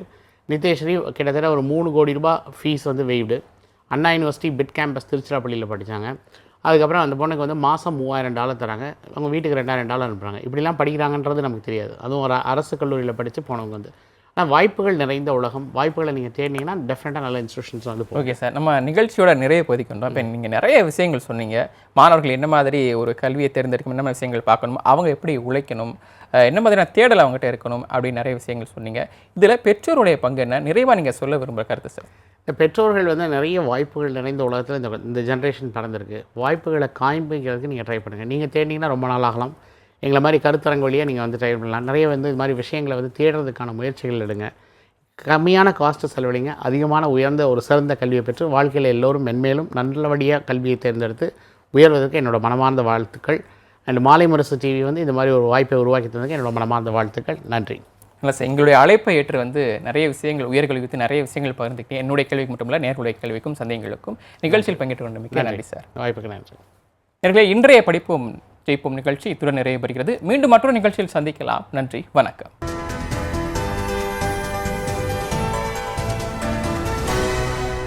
நித்தேஸ்வரி கிட்டத்தட்ட ஒரு மூணு கோடி ரூபாய் ஃபீஸ் வந்து waived Anna university BIT campus திருச்சிராப்பள்ளியில் படித்தாங்க அதுக்கப்புறம் அந்த பொண்ணுக்கு வந்து மாதம் மூவாயிரம் டாலர் தராங்க. அவங்க வீட்டுக்கு ரெண்டாயிரம் டாலர் அனுப்புகிறாங்க இப்படிலாம் படிக்கிறாங்கன்றது நமக்கு தெரியாது. அதுவும் ஒரு அரசு கல்லூரியில் படித்து போனவங்க வந்து. ஆனால் வாய்ப்புகள் நிறைந்த உலகம். வாய்ப்புகளை நீங்கள் தேடினீங்கன்னா டெஃபினட்டாக நல்ல இன்ஸ்டியூஷன்ஸ் வந்து ஓகே சார் நம்ம நிகழ்ச்சியோட நிறைய வந்தோம் இப்போ நீங்கள் நிறைய விஷயங்கள் சொன்னீங்க. மாணவர்கள் என்ன மாதிரி ஒரு கல்வியை தேர்ந்தெடுக்கணும் என்ன விஷயங்கள் பார்க்கணும் அவங்க எப்படி உழைக்கணும் என்ன மாதிரியான தேடல் அவங்ககிட்ட இருக்கணும் அப்படின்னு நிறைய விஷயங்கள் சொன்னீங்க. இதில் பெற்றோருடைய பங்கு என்ன? நிறைவாக நீங்கள் சொல்ல விரும்புகிற கருத்து சார் இந்த பெற்றோர்கள் வந்து நிறைய வாய்ப்புகள் நிறைந்த உலகத்தில் இந்த இந்த ஜென்ரேஷன் பறந்துருக்கு வாய்ப்புகளை காண்பிக்கிறதுக்கு நீங்கள் ட்ரை பண்ணுங்கள் நீங்கள் தேடினீங்கன்னா ரொம்ப நாள் ஆகலாம். எங்களை மாதிரி கருத்தரங்கு வழியாக நீங்கள் வந்து ட்ரை பண்ணலாம். நிறைய வந்து இது மாதிரி விஷயங்களை வந்து தேடுறதுக்கான முயற்சிகள் எடுங்க. கம்மியான காஸ்ட்டு செலவழிங்க அதிகமான உயர்ந்த ஒரு சிறந்த கல்வியை பெற்று வாழ்க்கையில் எல்லோரும் மென்மேலும் நல்லபடியாக கல்வியை தேர்ந்தெடுத்து உயர்வதற்கு என்னோட மனமார்ந்த வாழ்த்துக்கள். அண்ட் மாலை முரசு டிவி வந்து இந்த மாதிரி ஒரு வாய்ப்பை உருவாக்கி தந்ததுக்கு என்னோட மனமார்ந்த வாழ்த்துக்கள். நன்றி. இல்லை சார் எங்களுடைய அழைப்பை ஏற்று வந்து நிறைய விஷயங்கள் உயர்கல்வி குறித்து நிறைய விஷயங்கள் பகிர்ந்துக்கிட்டேன் என்னுடைய கேள்விக்கு மட்டும் இல்லை நேர்களுடைய கேள்விக்கும் சந்தேகங்களுக்கும் நிகழ்ச்சியில் பங்கேற்று கொண்டு மிக்க நன்றி சார் வாய்ப்புக்கு நன்றி. நேர்களே இன்றைய படிப்போம் ஜெய்ப்போம் நிகழ்ச்சி இத்துடன் நிறைவு பெறுகிறது மீண்டும் மற்றொரு நிகழ்ச்சியில் சந்திக்கலாம். நன்றி. வணக்கம்.